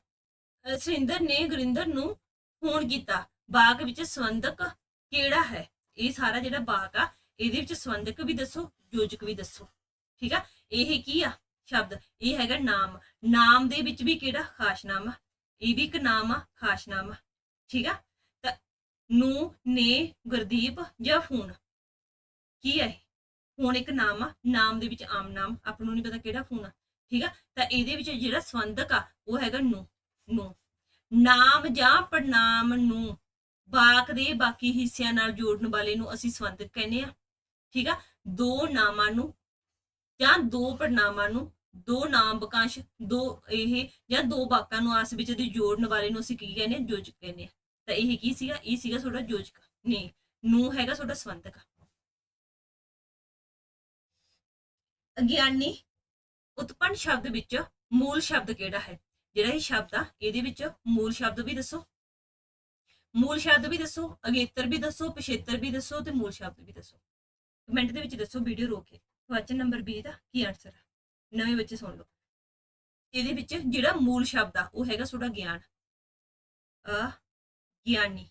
ਸੁਰਿੰਦਰ ਨੇ ਗੁਰਿੰਦਰ ਨੂੰ ਫੋਨ ਕੀਤਾ, ਬਾਗ ਵਿੱਚ ਸੰਬੰਧਕ ਕਿਹੜਾ ਹੈ? ਇਹ ਸਾਰਾ ਜਿਹੜਾ ਬਾਗ ਆ, ਇਹਦੇ ਵਿੱਚ ਸੰਬੰਧਕ ਵੀ ਦੱਸੋ, ਯੋਜਕ ਵੀ ਦੱਸੋ, ਠੀਕ ਆ? ਇਹ ਕੀ ਆ? ਸ਼ਬਦ, ਇਹ ਹੈਗਾ ਨਾਮ ਨਾਮ ਦੇ ਵਿੱਚ ਵੀ ਕਿਹੜਾ ਖਾਸ ਨਾਮ ਆ? ਇਹ ਵੀ ਇੱਕ ਨਾਮ ਆ, ਖਾਸ ਨਾਮ ਆ, ਠੀਕ ਆ? ਤਾਂ ਨੂੰ, ਨੇ, ਗੁਰਦੀਪ ਜਾਂ ਫੋਨ? ਕੀ ਹੈ ਫੋਨ ਇੱਕ ਨਾਮ ਆ, ਨਾਮ ਦੇ ਵਿੱਚ ਆਮ ਨਾਮ, ਆਪਾਂ ਨੂੰ ਨਹੀਂ ਪਤਾ ਕਿਹੜਾ ਫੋਨ ਆ। ਠੀਕ ਆ? ਤਾਂ ਇਹਦੇ ਵਿੱਚ ਜਿਹੜਾ ਸੰਬੰਧਕ ਆ, ਉਹ ਹੈਗਾ ਨੂੰ ਨੂੰ। ਨਾਮ ਜਾਂ ਪੜਨਾਮ ਨੂੰ ਬਾਕ ਦੇ ਬਾਕੀ ਹਿੱਸਿਆਂ ਨਾਲ ਜੋੜਨ ਵਾਲੇ ਨੂੰ ਅਸੀਂ ਸੰਬੰਧਕ ਕਹਿੰਦੇ ਆ। ਠੀਕ ਆ? ਦੋ ਨਾਮਾਂ ਨੂੰ ਜਾਂ ਦੋ ਪੜਨਾਮਾਂ ਨੂੰ, ਦੋ ਨਾਮ ਵਾਕਾਂਸ਼ ਦੋ ਇਹ ਜਾਂ ਦੋ ਬਾਕਾਂ ਨੂੰ ਆਸ ਵਿੱਚ ਦੇ ਜੋੜਨ ਵਾਲੇ ਨੂੰ ਅਸੀਂ ਕੀ ਕਹਿੰਦੇ ਆ? ਯੋਜਕ ਕਹਿੰਦੇ ਆ। ਤਾਂ ਇਹ ਕੀ ਸੀਗਾ? ਇਹ ਸੀਗਾ ਤੁਹਾਡਾ ਯੋਜਕ ਨਹੀਂ, ਨੂੰ ਹੈਗਾ ਤੁਹਾਡਾ ਸੰਬੰਧਕ। ਅਗਿਆਨੀ ਉਤਪੰਨ ਸ਼ਬਦ ਵਿੱਚ ਮੂਲ ਸ਼ਬਦ ਕਿਹੜਾ ਹੈ? ਜਿਹੜਾ ਇਹ ਸ਼ਬਦ ਆ, ਇਹਦੇ ਵਿੱਚ ਮੂਲ ਸ਼ਬਦ ਵੀ ਦੱਸੋ। ਮੂਲ ਸ਼ਬਦ ਵੀ ਦੱਸੋ, ਅਗੇਤਰ ਵੀ ਦੱਸੋ, ਪਿਛੇਤਰ ਵੀ ਦੱਸੋ ਤੇ ਮੂਲ ਸ਼ਬਦ ਵੀ ਦੱਸੋ। ਕਮੈਂਟ ਦੇ ਵਿੱਚ ਦੱਸੋ, ਵੀਡੀਓ ਰੋਕ ਕੇ। ਕੁਐਸਚਨ ਨੰਬਰ 20 ਦਾ ਕੀ ਆਨਸਰ ਹੈ ਨਵੇਂ ਬੱਚੇ ਸੁਣ ਲਓ। ਇਹਦੇ ਵਿੱਚ ਜਿਹੜਾ ਮੂਲ ਸ਼ਬਦ ਆ, ਉਹ ਹੈਗਾ ਤੁਹਾਡਾ ਗਿਆਨ। ਅ, ਗਿਆਨੀ।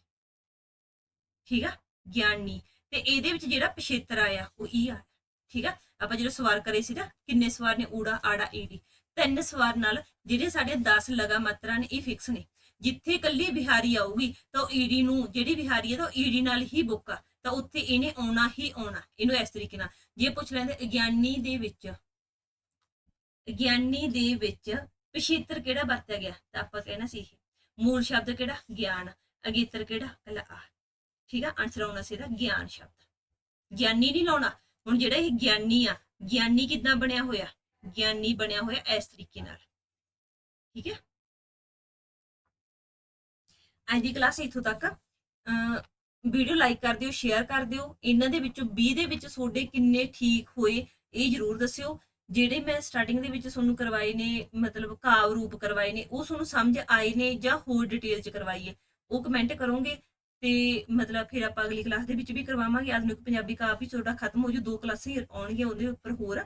ਠੀਕ ਆ? ਗਿਆਨੀ। ਤੇ ਇਹਦੇ ਵਿੱਚ ਜਿਹੜਾ ਪਿਛੇਤਰ ਆਇਆ, ਉਹ ਈ ਆ। ਠੀਕ ਆ? ਆਪਾਂ ਜਿਹੜਾ ਸਵਾਰ ਕਰੇ ਸੀ ਨਾ, ਕਿੰਨੇ ਸਵਾਰ ਨੇ? ਊੜਾ, ਆੜਾ, ਈੜੀ। ਤਿੰਨ ਸਵਾਰ ਨਾਲ ਜਿਹੜੇ ਸਾਡੇ 10 ਲਗਾ ਮਾਤਰਾ ਨੇ, ਇਹ ਫਿਕਸ ਨੇ। ਜਿੱਥੇ ਕੱਲੀ ਬਿਹਾਰੀ ਆਊਗੀ, ਤਾਂ ਈੜੀ ਨੂੰ, ਜਿਹੜੀ ਬਿਹਾਰੀ ਹੈ ਤਾਂ ਈੜੀ ਨਾਲ ਹੀ ਬੁੱਕ ਆ। ਤਾਂ ਉੱਥੇ ਇਹਨੇ ਆਉਣਾ ਹੀ ਆਉਣਾ। ਇਹਨੂੰ ਇਸ ਤਰੀਕੇ ਨਾਲ ਜੇ ਪੁੱਛ ਲੈਂਦੇ, ਅਗਿਆਨੀ ਦੇ ਵਿੱਚ, ਅਗਿਆਨੀ ਦੇ ਵਿੱਚ ਪਿਛੇਤਰ ਕਿਹੜਾ ਵਰਤਿਆ ਗਿਆ? ਤਾਂ ਆਪਾਂ ਕਹਿਣਾ ਸੀ ਮੂਲ ਸ਼ਬਦ ਕਿਹੜਾ? ਗਿਆਨ। ਅਗੇਤਰ ਕਿਹੜਾ? ਪਹਿਲਾ ਠੀਕ ਆ? ਆਨਸਰ ਆਉਣਾ ਸੀ ਇਹਦਾ ਗਿਆਨ ਸ਼ਬਦ। ਗਿਆਨੀ ਨਹੀਂ ਲਾਉਣਾ। ਹੁਣ ਜਿਹੜਾ ਇਹ ਗਿਆਨੀ ਆ, ਗਿਆਨੀ ਕਿੱਦਾਂ ਬਣਿਆ ਹੋਇਆ? ਗਿਆਨੀ ਬਣਿਆ ਹੋਇਆ ਇਸ ਤਰੀਕੇ ਨਾਲ। ਠੀਕ ਹੈ? ਅੱਜ ਦੀ ਕਲਾਸ ਇੱਥੋਂ ਤੱਕ। ਵੀਡੀਓ ਲਾਈਕ ਕਰ ਦਿਓ ਸ਼ੇਅਰ ਕਰ ਦਿਓ। ਇਹਨਾਂ ਦੇ ਵਿੱਚੋਂ 20 ਦੇ ਵਿੱਚ ਤੁਹਾਡੇ ਕਿੰਨੇ ਠੀਕ ਹੋਏ, ਇਹ ਜਰੂਰ ਦੱਸਿਓ। ਜਿਹੜੇ ਮੈਂ ਸਟਾਰਟਿੰਗ ਦੇ ਵਿੱਚ ਤੁਹਾਨੂੰ ਕਰਵਾਏ ਨੇ, ਮਤਲਬ ਕਾਵ ਰੂਪ ਕਰਵਾਏ ਨੇ, ਉਹ ਤੁਹਾਨੂੰ ਸਮਝ ਆਏ ਨੇ ਜਾਂ ਹੋਰ ਡਿਟੇਲ ਚ ਕਰਵਾਈਏ ਉਹ ਕਮੈਂਟ ਕਰੋਗੇ। ਤੇ ਮਤਲਬ ਫਿਰ ਆਪਾਂ ਅਗਲੀ ਕਲਾਸ ਦੇ ਵਿੱਚ ਵੀ ਕਰਵਾਵਾਂਗੇ। ਆਧੁਨਿਕ ਪੰਜਾਬੀ ਕਾਵ ਵੀ ਤੁਹਾਡਾ ਖਤਮ ਹੋ ਜੂ। ਦੋ ਕਲਾਸਾਂ ਹੀ ਆਉਣਗੀਆਂ, ਉਹਦੇ ਉੱਪਰ ਹੋਰ।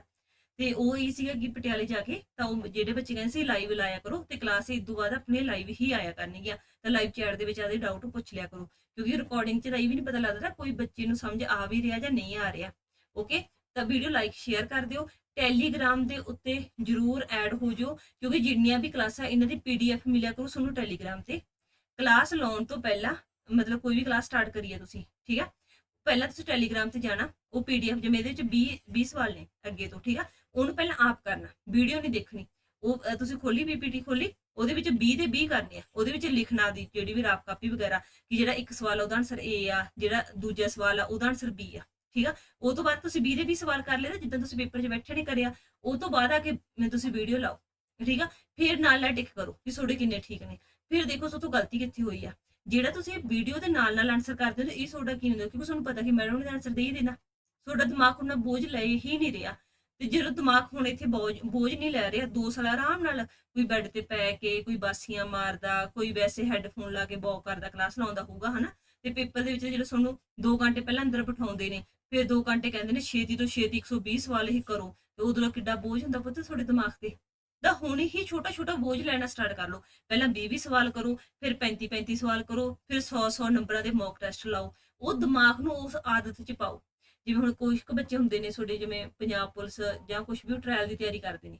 ਤੇ ਉਹ ਇਹ ਸੀਗਾ ਕਿ ਪਟਿਆਲੇ ਜਾ ਕੇ ਤਾਂ ਉਹ ਜਿਹੜੇ ਬੱਚੇ ਕਹਿੰਦੇ ਸੀ ਲਾਈਵ ਲਾਇਆ ਕਰੋ ਤੇ ਕਲਾਸ ਇਸ ਤੋਂ ਬਾਅਦ ਆਪਣੇ ਲਾਈਵ ਹੀ ਆਇਆ ਕਰਨਗੀਆਂ। ਤਾਂ ਲਾਈਵ ਚੈਟ ਦੇ ਵਿੱਚ ਆਦੇ ਡਾਊਟ ਪੁੱਛ ਲਿਆ ਕਰੋ। ਕਿਉਂਕਿ ਰਿਕਾਰਡਿੰਗ 'ਚ ਤਾਂ ਇਹ ਵੀ ਨਹੀਂ ਪਤਾ ਲੱਗਦਾ ਕੋਈ ਬੱਚੇ ਨੂੰ ਸਮਝ ਆ ਵੀ ਰਿਹਾ ਜਾਂ ਨਹੀਂ ਆ ਰਿਹਾ। ਓਕੇ ਤਾਂ ਵੀਡੀਓ ਲਾਈਕ ਸ਼ੇਅਰ ਕਰ ਦਿਓ। ਟੈਲੀਗ੍ਰਾਮ ਦੇ ਉੱਤੇ ਜਰੂਰ ਐਡ ਹੋ ਜਾਓ। ਕਿਉਂਕਿ ਜਿੰਨੀਆਂ ਵੀ ਕਲਾਸਾਂ ਇਹਨਾਂ ਦੀ ਪੀਡੀਐਫ ਮਿਲਿਆ ਕਰੋ ਤੁਹਾਨੂੰ ਟੈਲੀਗ੍ਰਾਮ ਤੇ। ਕਲਾਸ ਲਾਉਣ ਤੋਂ ਪਹਿਲਾਂ ਮਤਲਬ ਕੋਈ ਵੀ ਕਲਾਸ ਸਟਾਰਟ ਕਰੀਏ ਤੁਸੀਂ, ਠੀਕ ਆ? ਪਹਿਲਾਂ ਤੁਸੀਂ ਟੈਲੀਗ੍ਰਾਮ ਤੇ ਜਾਣਾ, ਉਹ ਪੀਡੀਐਫ ਜਿਵੇਂ ਇਹਦੇ ਵਿੱਚ 20 20 ਸਵਾਲ ਨੇ ਅੱਗੇ ਤੋਂ, ਠੀਕ ਆ? ਉਹਨੂੰ ਪਹਿਲਾਂ ਆਪ ਕਰਨਾ ਵੀਡੀਓ ਨਹੀਂ ਦੇਖਣੀ। ਉਹ ਤੁਸੀਂ ਖੋਲੀ ਪੀਪੀਟੀ ਖੋਲੀ ਉਹਦੇ ਵਿੱਚ 20 ਦੇ 20 ਕਰਨੇ ਆ। ਉਹਦੇ ਵਿੱਚ ਲਿਖਣਾ ਦੀ ਜਿਹੜੀ ਵੀ ਰਾਪ ਕਾਪੀ ਵਗੈਰਾ, ਕਿ ਜਿਹੜਾ ਇੱਕ ਸਵਾਲ ਉਹਦਾ ਆਨਸਰ A ਆ, ਜਿਹੜਾ ਦੂਜਾ ਸਵਾਲ ਆ, ਉਹਦਾ ਆਨਸਰ B ਆ, ਠੀਕ ਆ? ਉਹ ਤੋਂ ਬਾਅਦ ਤੁਸੀਂ 20 ਦੇ 20 ਸਵਾਲ ਕਰ ਲਏ ਜਿੱਦਾਂ ਤੁਸੀਂ ਪੇਪਰ 'ਚ ਬੈਠੇ ਨਹੀਂ ਕਰਿਆ, ਉਹ ਤੋਂ ਬਾਅਦ ਆ ਕੇ ਮੈਂ ਤੁਸੀਂ ਵੀਡੀਓ ਲਾਓ, ਠੀਕ ਆ? ਫਿਰ ਨਾਲ ਨਾਲ ਟਿਕ ਕਰੋ ਕਿ ਤੁਹਾਡੇ ਕਿੰਨੇ ਠੀਕ ਨੇ। ਫਿਰ ਦੇਖੋ, ਸੋ ਤੋਂ ਗਲਤੀ ਕਿੱਥੇ ਹੋਈ ਆ? ਜਿਹੜਾ ਤੁਸੀਂ ਵੀਡੀਓ ਦੇ ਨਾਲ ਨਾਲ ਆਨਸਰ ਕਰਦੇ ਹੋ ਇਹ ਤੁਹਾਡਾ ਕੀ ਹੁੰਦਾ? ਕਿਉਂਕਿ ਤੁਹਾਨੂੰ ਪਤਾ ਕਿ ਮੈਡਮ ਨੇ ਆਨਸਰ ਦੇ ਹੀ ਦੇਣਾ। ਤੁਹਾਡਾ ਦਿਮਾਗ ਉਹਨਾਂ ਬੋਝ ਲਏ ਹੀ ਨਹੀਂ ਰਿਹਾ। ਤੇ ਜਦੋਂ ਦਿਮਾਗ ਹੁਣ ਇੱਥੇ ਬੋਝ ਬੋਝ ਨਹੀਂ ਲੈ ਰਿਹਾ 2 ਸਾਲ ਆਰਾਮ ਨਾਲ ਕੋਈ ਬੈੱਡ ਤੇ ਪੈ ਕੇ, ਕੋਈ ਬਾਸੀਆਂ ਮਾਰਦਾ, ਕੋਈ ਵੈਸੇ ਹੈੱਡਫੋਨ ਲਾ ਕੇ ਬੌਕ ਕਰਦਾ ਕਲਾਸ ਲਾਉਂਦਾ ਹੋਊਗਾ, ਹਨਾ? ਤੇ ਪੇਪਰ ਦੇ ਵਿੱਚ ਜਿਹੜਾ ਤੁਹਾਨੂੰ 2 ਘੰਟੇ ਪਹਿਲਾਂ ਅੰਦਰ ਬਿਠਾਉਂਦੇ ਨੇ, ਫਿਰ 2 ਘੰਟੇ ਕਹਿੰਦੇ ਨੇ ਛੇਤੀ ਤੋਂ ਛੇਤੀ 120 ਸਵਾਲ ਹੀ ਕਰੋ। ਤੇ ਉਦੋਂ ਕਿੱਡਾ ਬੋਝ ਹੁੰਦਾ ਪੁੱਤ ਤੁਹਾਡੇ ਦਿਮਾਗ ਤੇ? ਤਾਂ ਹੁਣ ਹੀ ਛੋਟਾ ਛੋਟਾ ਬੋਝ ਲੈਣਾ ਸਟਾਰਟ ਕਰ ਲਓ। ਪਹਿਲਾਂ 20 20 ਸਵਾਲ ਕਰੋ, ਫਿਰ 35 35 ਸਵਾਲ ਕਰੋ, ਫਿਰ 100 100 ਨੰਬਰਾਂ ਦੇ ਮੌਕ ਟੈਸਟ ਲਾਓ। ਉਹ ਦਿਮਾਗ ਨੂੰ ਉਸ ਆਦਤ 'ਚ ਪਾਓ। ਜਿਵੇਂ ਹੁਣ ਕੁਝ ਕੁ ਬੱਚੇ ਹੁੰਦੇ ਨੇ ਤੁਹਾਡੇ, ਜਿਵੇਂ ਪੰਜਾਬ ਪੁਲਿਸ ਜਾਂ ਕੁਝ ਵੀ ਟ੍ਰਾਇਲ ਦੀ ਤਿਆਰੀ ਕਰਦੇ ਨੇ।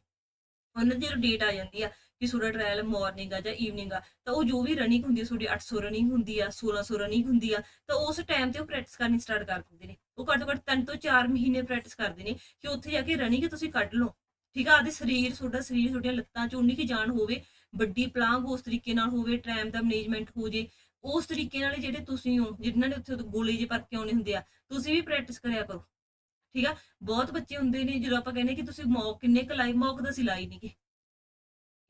ਉਹਨਾਂ ਦੀ ਜਦੋਂ ਡੇਟ ਆ ਜਾਂਦੀ ਆ ਕਿ ਤੁਹਾਡਾ ਟ੍ਰਾਇਲ ਮਾਰਨਿੰਗ ਆ ਜਾਂ ਈਵਨਿੰਗ ਆ, ਤਾਂ ਉਹ ਜੋ ਵੀ ਰਨਿੰਗ ਹੁੰਦੀ ਆ, ਤੁਹਾਡੀ 800 ਰਨਿੰਗ ਹੁੰਦੀ ਆ 1600 ਰਨਿੰਗ ਹੁੰਦੀ ਆ, ਤਾਂ ਉਸ ਟਾਈਮ ਤੇ ਉਹ ਪ੍ਰੈਕਟਿਸ ਕਰਨੀ ਸਟਾਰਟ ਕਰ ਦਿੰਦੇ ਨੇ। ਉਹ ਘੱਟੋ ਘੱਟ 3 ਤੋਂ 4 ਮਹੀਨੇ ਪ੍ਰੈਕਟਿਸ ਕਰਦੇ ਨੇ ਕਿ ਉੱਥੇ ਜਾ ਕੇ ਰਨਿੰਗ ਤੁਸੀਂ ਕੱਢ ਲਓ। ਠੀਕ ਆ ਆਦੇ ਸਰੀਰ, ਤੁਹਾਡਾ ਸਰੀਰ, ਤੁਹਾਡੀਆਂ ਲੱਤਾਂ 'ਚ ਉਨੀ ਕੀ ਜਾਨ ਹੋਵੇ, ਵੱਡੀ ਪਲਾਂਗ ਉਸ ਤਰੀਕੇ ਨਾਲ ਹੋਵੇ ਟਾਈਮ ਦਾ ਮੈਨੇਜਮੈਂਟ ਹੋ ਜੇ, ਉਸ ਤਰੀਕੇ ਨਾਲ ਜਿਹੜੇ ਤੁਸੀਂ ਹੋ, ਜਿਨ੍ਹਾਂ ਨੇ ਉੱਥੇ ਗੋਲੇ ਜੇ ਭਰ ਕੇ ਆਉਣੇ ਹੁੰਦੇ ਆ, ਤੁਸੀਂ ਵੀ ਪ੍ਰੈਕਟਿਸ ਕਰਿਆ ਕਰੋ। ਠੀਕ ਆ, ਬਹੁਤ ਬੱਚੇ ਹੁੰਦੇ ਨੇ, ਜਦੋਂ ਆਪਾਂ ਕਹਿੰਦੇ ਕਿ ਤੁਸੀਂ ਮੌਕ, ਕਿੰਨੇ ਕੁ ਲਾਈ, ਮੌਕ ਦਾ ਸੀ ਲਾਈ ਨਹੀਂ ਕਿ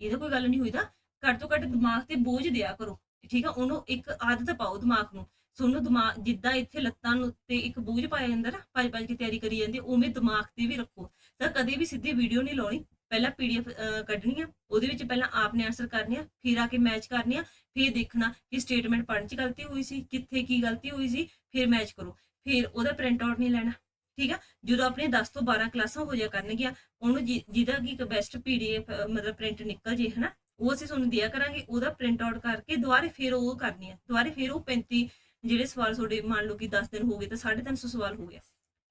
ਇਹਦਾ ਕੋਈ ਗੱਲ ਨਹੀਂ ਹੋਈ ਤਾਂ ਘੱਟ ਤੋਂ ਘੱਟ ਦਿਮਾਗ ਤੇ ਬੋਝ ਦਿਆ ਕਰੋ, ਠੀਕ ਆ, ਉਹਨੂੰ ਇੱਕ ਆਦਤ ਪਾਓ ਦਿਮਾਗ ਨੂੰ। ਸੋਨੂੰ ਦਿਮਾਗ, ਜਿੱਦਾਂ ਇੱਥੇ ਲੱਤਾਂ ਨੂੰ ਤੇ ਇੱਕ ਬੋਝ ਪਾਇਆ ਜਾਂਦਾ ਨਾ, ਭੱਜ ਭੱਜ ਕੇ ਤਿਆਰੀ ਕਰੀ ਜਾਂਦੀ, ਉਵੇਂ ਦਿਮਾਗ ਤੇ ਵੀ ਰੱਖੋ। ਤਾਂ ਕਦੇ ਵੀ ਸਿੱਧੀ ਵੀਡੀਓ ਨਹੀਂ ਲਾਉਣੀ, ਪਹਿਲਾਂ ਪੀਡੀਐਫ ਕੱਢਣੀ ਆ, ਉਹਦੇ ਵਿੱਚ ਪਹਿਲਾਂ ਆਪਨੇ ਆਨਸਰ ਕਰਨੇ ਆ, ਫਿਰ ਆ ਕੇ ਮੈਚ ਕਰਨੇ ਆ, ਫਿਰ ਦੇਖਣਾ ਕਿ ਸਟੇਟਮੈਂਟ ਪੜ੍ਹਨ 'ਚ ਗਲਤੀ ਹੋਈ ਸੀ, ਕਿੱਥੇ ਕੀ ਗਲਤੀ ਹੋਈ ਸੀ, ਫਿਰ ਮੈਚ ਕਰੋ। ਫਿਰ ਉਹਦਾ ਪ੍ਰਿੰਟ ਆਊਟ ਨਹੀਂ ਲੈਣਾ, ਠੀਕ ਆ? ਜਦੋਂ ਆਪਣੇ 10 ਤੋਂ 12 ਕਲਾਸਾਂ ਹੋ ਜਾ ਕਰਨਗੀਆਂ, ਉਹਨੂੰ ਜਿ- ਜਿਹਦਾ ਕੀ ਬੈਸਟ ਪੀਡੀਐਫ ਮਤਲਬ ਪ੍ਰਿੰਟ ਨਿਕਲ ਜੇ, ਹਨਾ, ਉਹ ਅਸੀਂ ਤੁਹਾਨੂੰ ਦਿਆ ਕਰਾਂਗੇ, ਉਹਦਾ ਪ੍ਰਿੰਟ ਆਊਟ ਕਰਕੇ ਦੁਬਾਰੇ ਫਿਰ ਉਹ ਕਰਨੀ ਆ, ਦੁਬਾਰੇ ਫਿਰ ਉਹ 35 ਜਿਹੜੇ ਸਵਾਲ ਤੁਹਾਡੇ ਮੰਨ ਲਓ ਕਿ 10 ਦਿਨ ਹੋ ਗਏ ਤਾਂ 350 ਸਵਾਲ ਹੋ ਗਿਆ,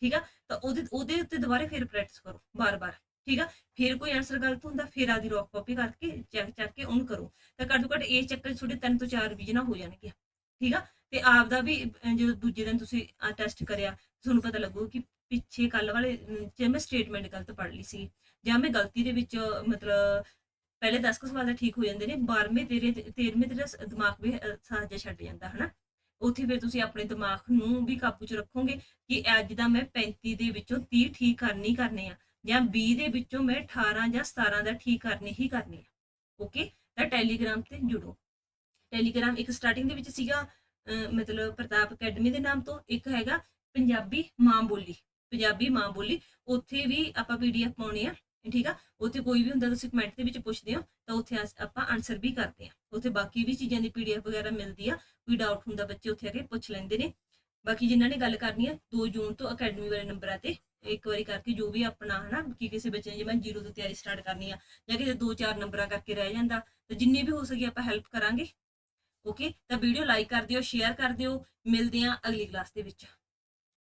ਠੀਕ ਆ? ਤਾਂ ਉਹਦੇ ਉਹਦੇ ਉੱਤੇ ਦੁਬਾਰੇ ਫਿਰ ਪ੍ਰੈਕਟਿਸ ਕਰੋ, ਬਾਰ-ਬਾਰ, ਠੀਕ ਆ? ਫਿਰ ਕੋਈ ਆਨਸਰ ਗਲਤ ਹੁੰਦਾ, ਫਿਰ ਆਦੀ ਰੌਕ ਕਾਪੀ ਕਰਕੇ ਚੈੱਕ ਚੱਕ ਕੇ ਉਹਨੂੰ ਕਰੋ। ਤਾਂ ਘੱਟ ਤੋਂ ਘੱਟ ਇਹ ਚੱਕਰ ਤੁਹਾਡੇ 3 ਤੋਂ 4 ਰਿਵੀਜ਼ਨਾਂ ਹੋ ਜਾਣਗੀਆਂ ਠੀਕ ਆ? ਤੇ ਆਪ ਦਾ ਵੀ ਜਦੋਂ ਦੂਜੇ ਦਿਨ ਤੁਸੀਂ ਆ ਟੈਸਟ ਕਰਿਆ, ਤੁਹਾਨੂੰ ਪਤਾ ਲੱਗੂ ਕਿ ਪਿੱਛੇ ਕੱਲ ਵਾਲੇ ਜੇ ਮੈਂ ਸਟੇਟਮੈਂਟ ਗਲਤ ਪੜ੍ਹ ਲਈ ਸੀ, ਜਾਂ ਮੈਂ ਗਲਤੀ ਦੇ ਵਿੱਚ, ਮਤਲਬ ਪਹਿਲੇ 10 ਕੁ ਸਵਾਲ ਤਾਂ ਠੀਕ ਹੋ ਜਾਂਦੇ ਨੇ 12ਵੇਂ ਤੇਰੇ 13ਵੇਂ ਤੇਰਾ ਦਿਮਾਗ ਵੀ ਸਾਜਾ ਛੱਡ ਜਾਂਦਾ, ਹਨਾ? ਉੱਥੇ ਫਿਰ ਤੁਸੀਂ ਆਪਣੇ ਦਿਮਾਗ ਨੂੰ ਵੀ ਕਾਬੂ 'ਚ ਰੱਖੋਗੇ ਕਿ ਅੱਜ ਦਾ ਮੈਂ 35 ਦੇ ਵਿੱਚੋਂ 30 ਠੀਕ ਕਰਨੀ ਕਰਨੇ ਆ, ਜਾਂ 20 ਦੇ ਵਿੱਚੋਂ ਮੈਂ 18 ਜਾਂ 17 ਦਾ ਠੀਕ ਕਰਨੇ ਹੀ ਕਰਨੇ ਆ। ਓਕੇ ਤਾਂ ਟੈਲੀਗ੍ਰਾਮ ਤੇ ਜੁੜੋ। ਟੈਲੀਗ੍ਰਾਮ ਇੱਕ ਸਟਾਰਟਿੰਗ ਦੇ ਵਿੱਚ ਸੀਗਾ ਮਤਲਬ ਪ੍ਰਤਾਪ ਅਕੈਡਮੀ ਦੇ ਨਾਮ ਤੋਂ, ਇੱਕ ਹੈਗਾ ਪੰਜਾਬੀ ਮਾਂ ਬੋਲੀ, ਪੰਜਾਬੀ ਮਾਂ ਬੋਲੀ। ਉੱਥੇ ਵੀ ਆਪਾਂ ਪੀਡੀਐਫ ਪਾਉਣੇ ਆ। ਠੀਕ ਆ? ਉੱਥੇ ਕੋਈ ਵੀ ਹੁੰਦਾ, ਤੁਸੀਂ ਕਮੈਂਟ ਦੇ ਵਿੱਚ ਪੁੱਛਦੇ ਹੋ, ਤਾਂ ਉੱਥੇ ਆਪਾਂ ਆਨਸਰ ਵੀ ਕਰਦੇ ਆ ਉੱਥੇ ਬਾਕੀ ਵੀ ਚੀਜ਼ਾਂ ਦੀ ਪੀਡੀਐਫ ਵਗੈਰਾ ਮਿਲਦੀ ਆ, ਕੋਈ ਡਾਊਟ ਹੁੰਦਾ, ਬੱਚੇ ਉੱਥੇ ਆ ਕੇ ਪੁੱਛ ਲੈਂਦੇ ਨੇ। ਬਾਕੀ ਜਿਨ੍ਹਾਂ ਨੇ ਗੱਲ ਕਰਨੀ ਆ 2 ਜੂਨ ਤੋਂ ਅਕੈਡਮੀ ਵਾਲੇ ਨੰਬਰਾਂ ਤੇ ਇੱਕ ਵਾਰੀ ਕਰਕੇ ਜੋ ਵੀ ਆਪਣਾ, ਹਨਾ, ਕਿ ਕਿਸੇ ਬੱਚੇ ਨੇ ਜਿਵੇਂ ਜ਼ੀਰੋ ਤੋਂ ਤਿਆਰੀ ਸਟਾਰਟ ਕਰਨੀ ਆ, ਜਾਂ ਕਿਸੇ 2-4 ਨੰਬਰਾਂ ਕਰਕੇ ਰਹਿ ਜਾਂਦਾ, ਤਾਂ ਜਿੰਨੀ ਵੀ ਹੋ ਸਕੇ ਆਪਾਂ ਹੈਲਪ ਕਰਾਂਗੇ। ਓਕੇ ਤਾਂ ਵੀਡੀਓ ਲਾਈਕ ਕਰ ਦਿਓ ਸ਼ੇਅਰ ਕਰ ਦਿਓ। ਮਿਲਦੇ ਹਾਂ ਅਗਲੀ ਕਲਾਸ ਦੇ ਵਿੱਚ।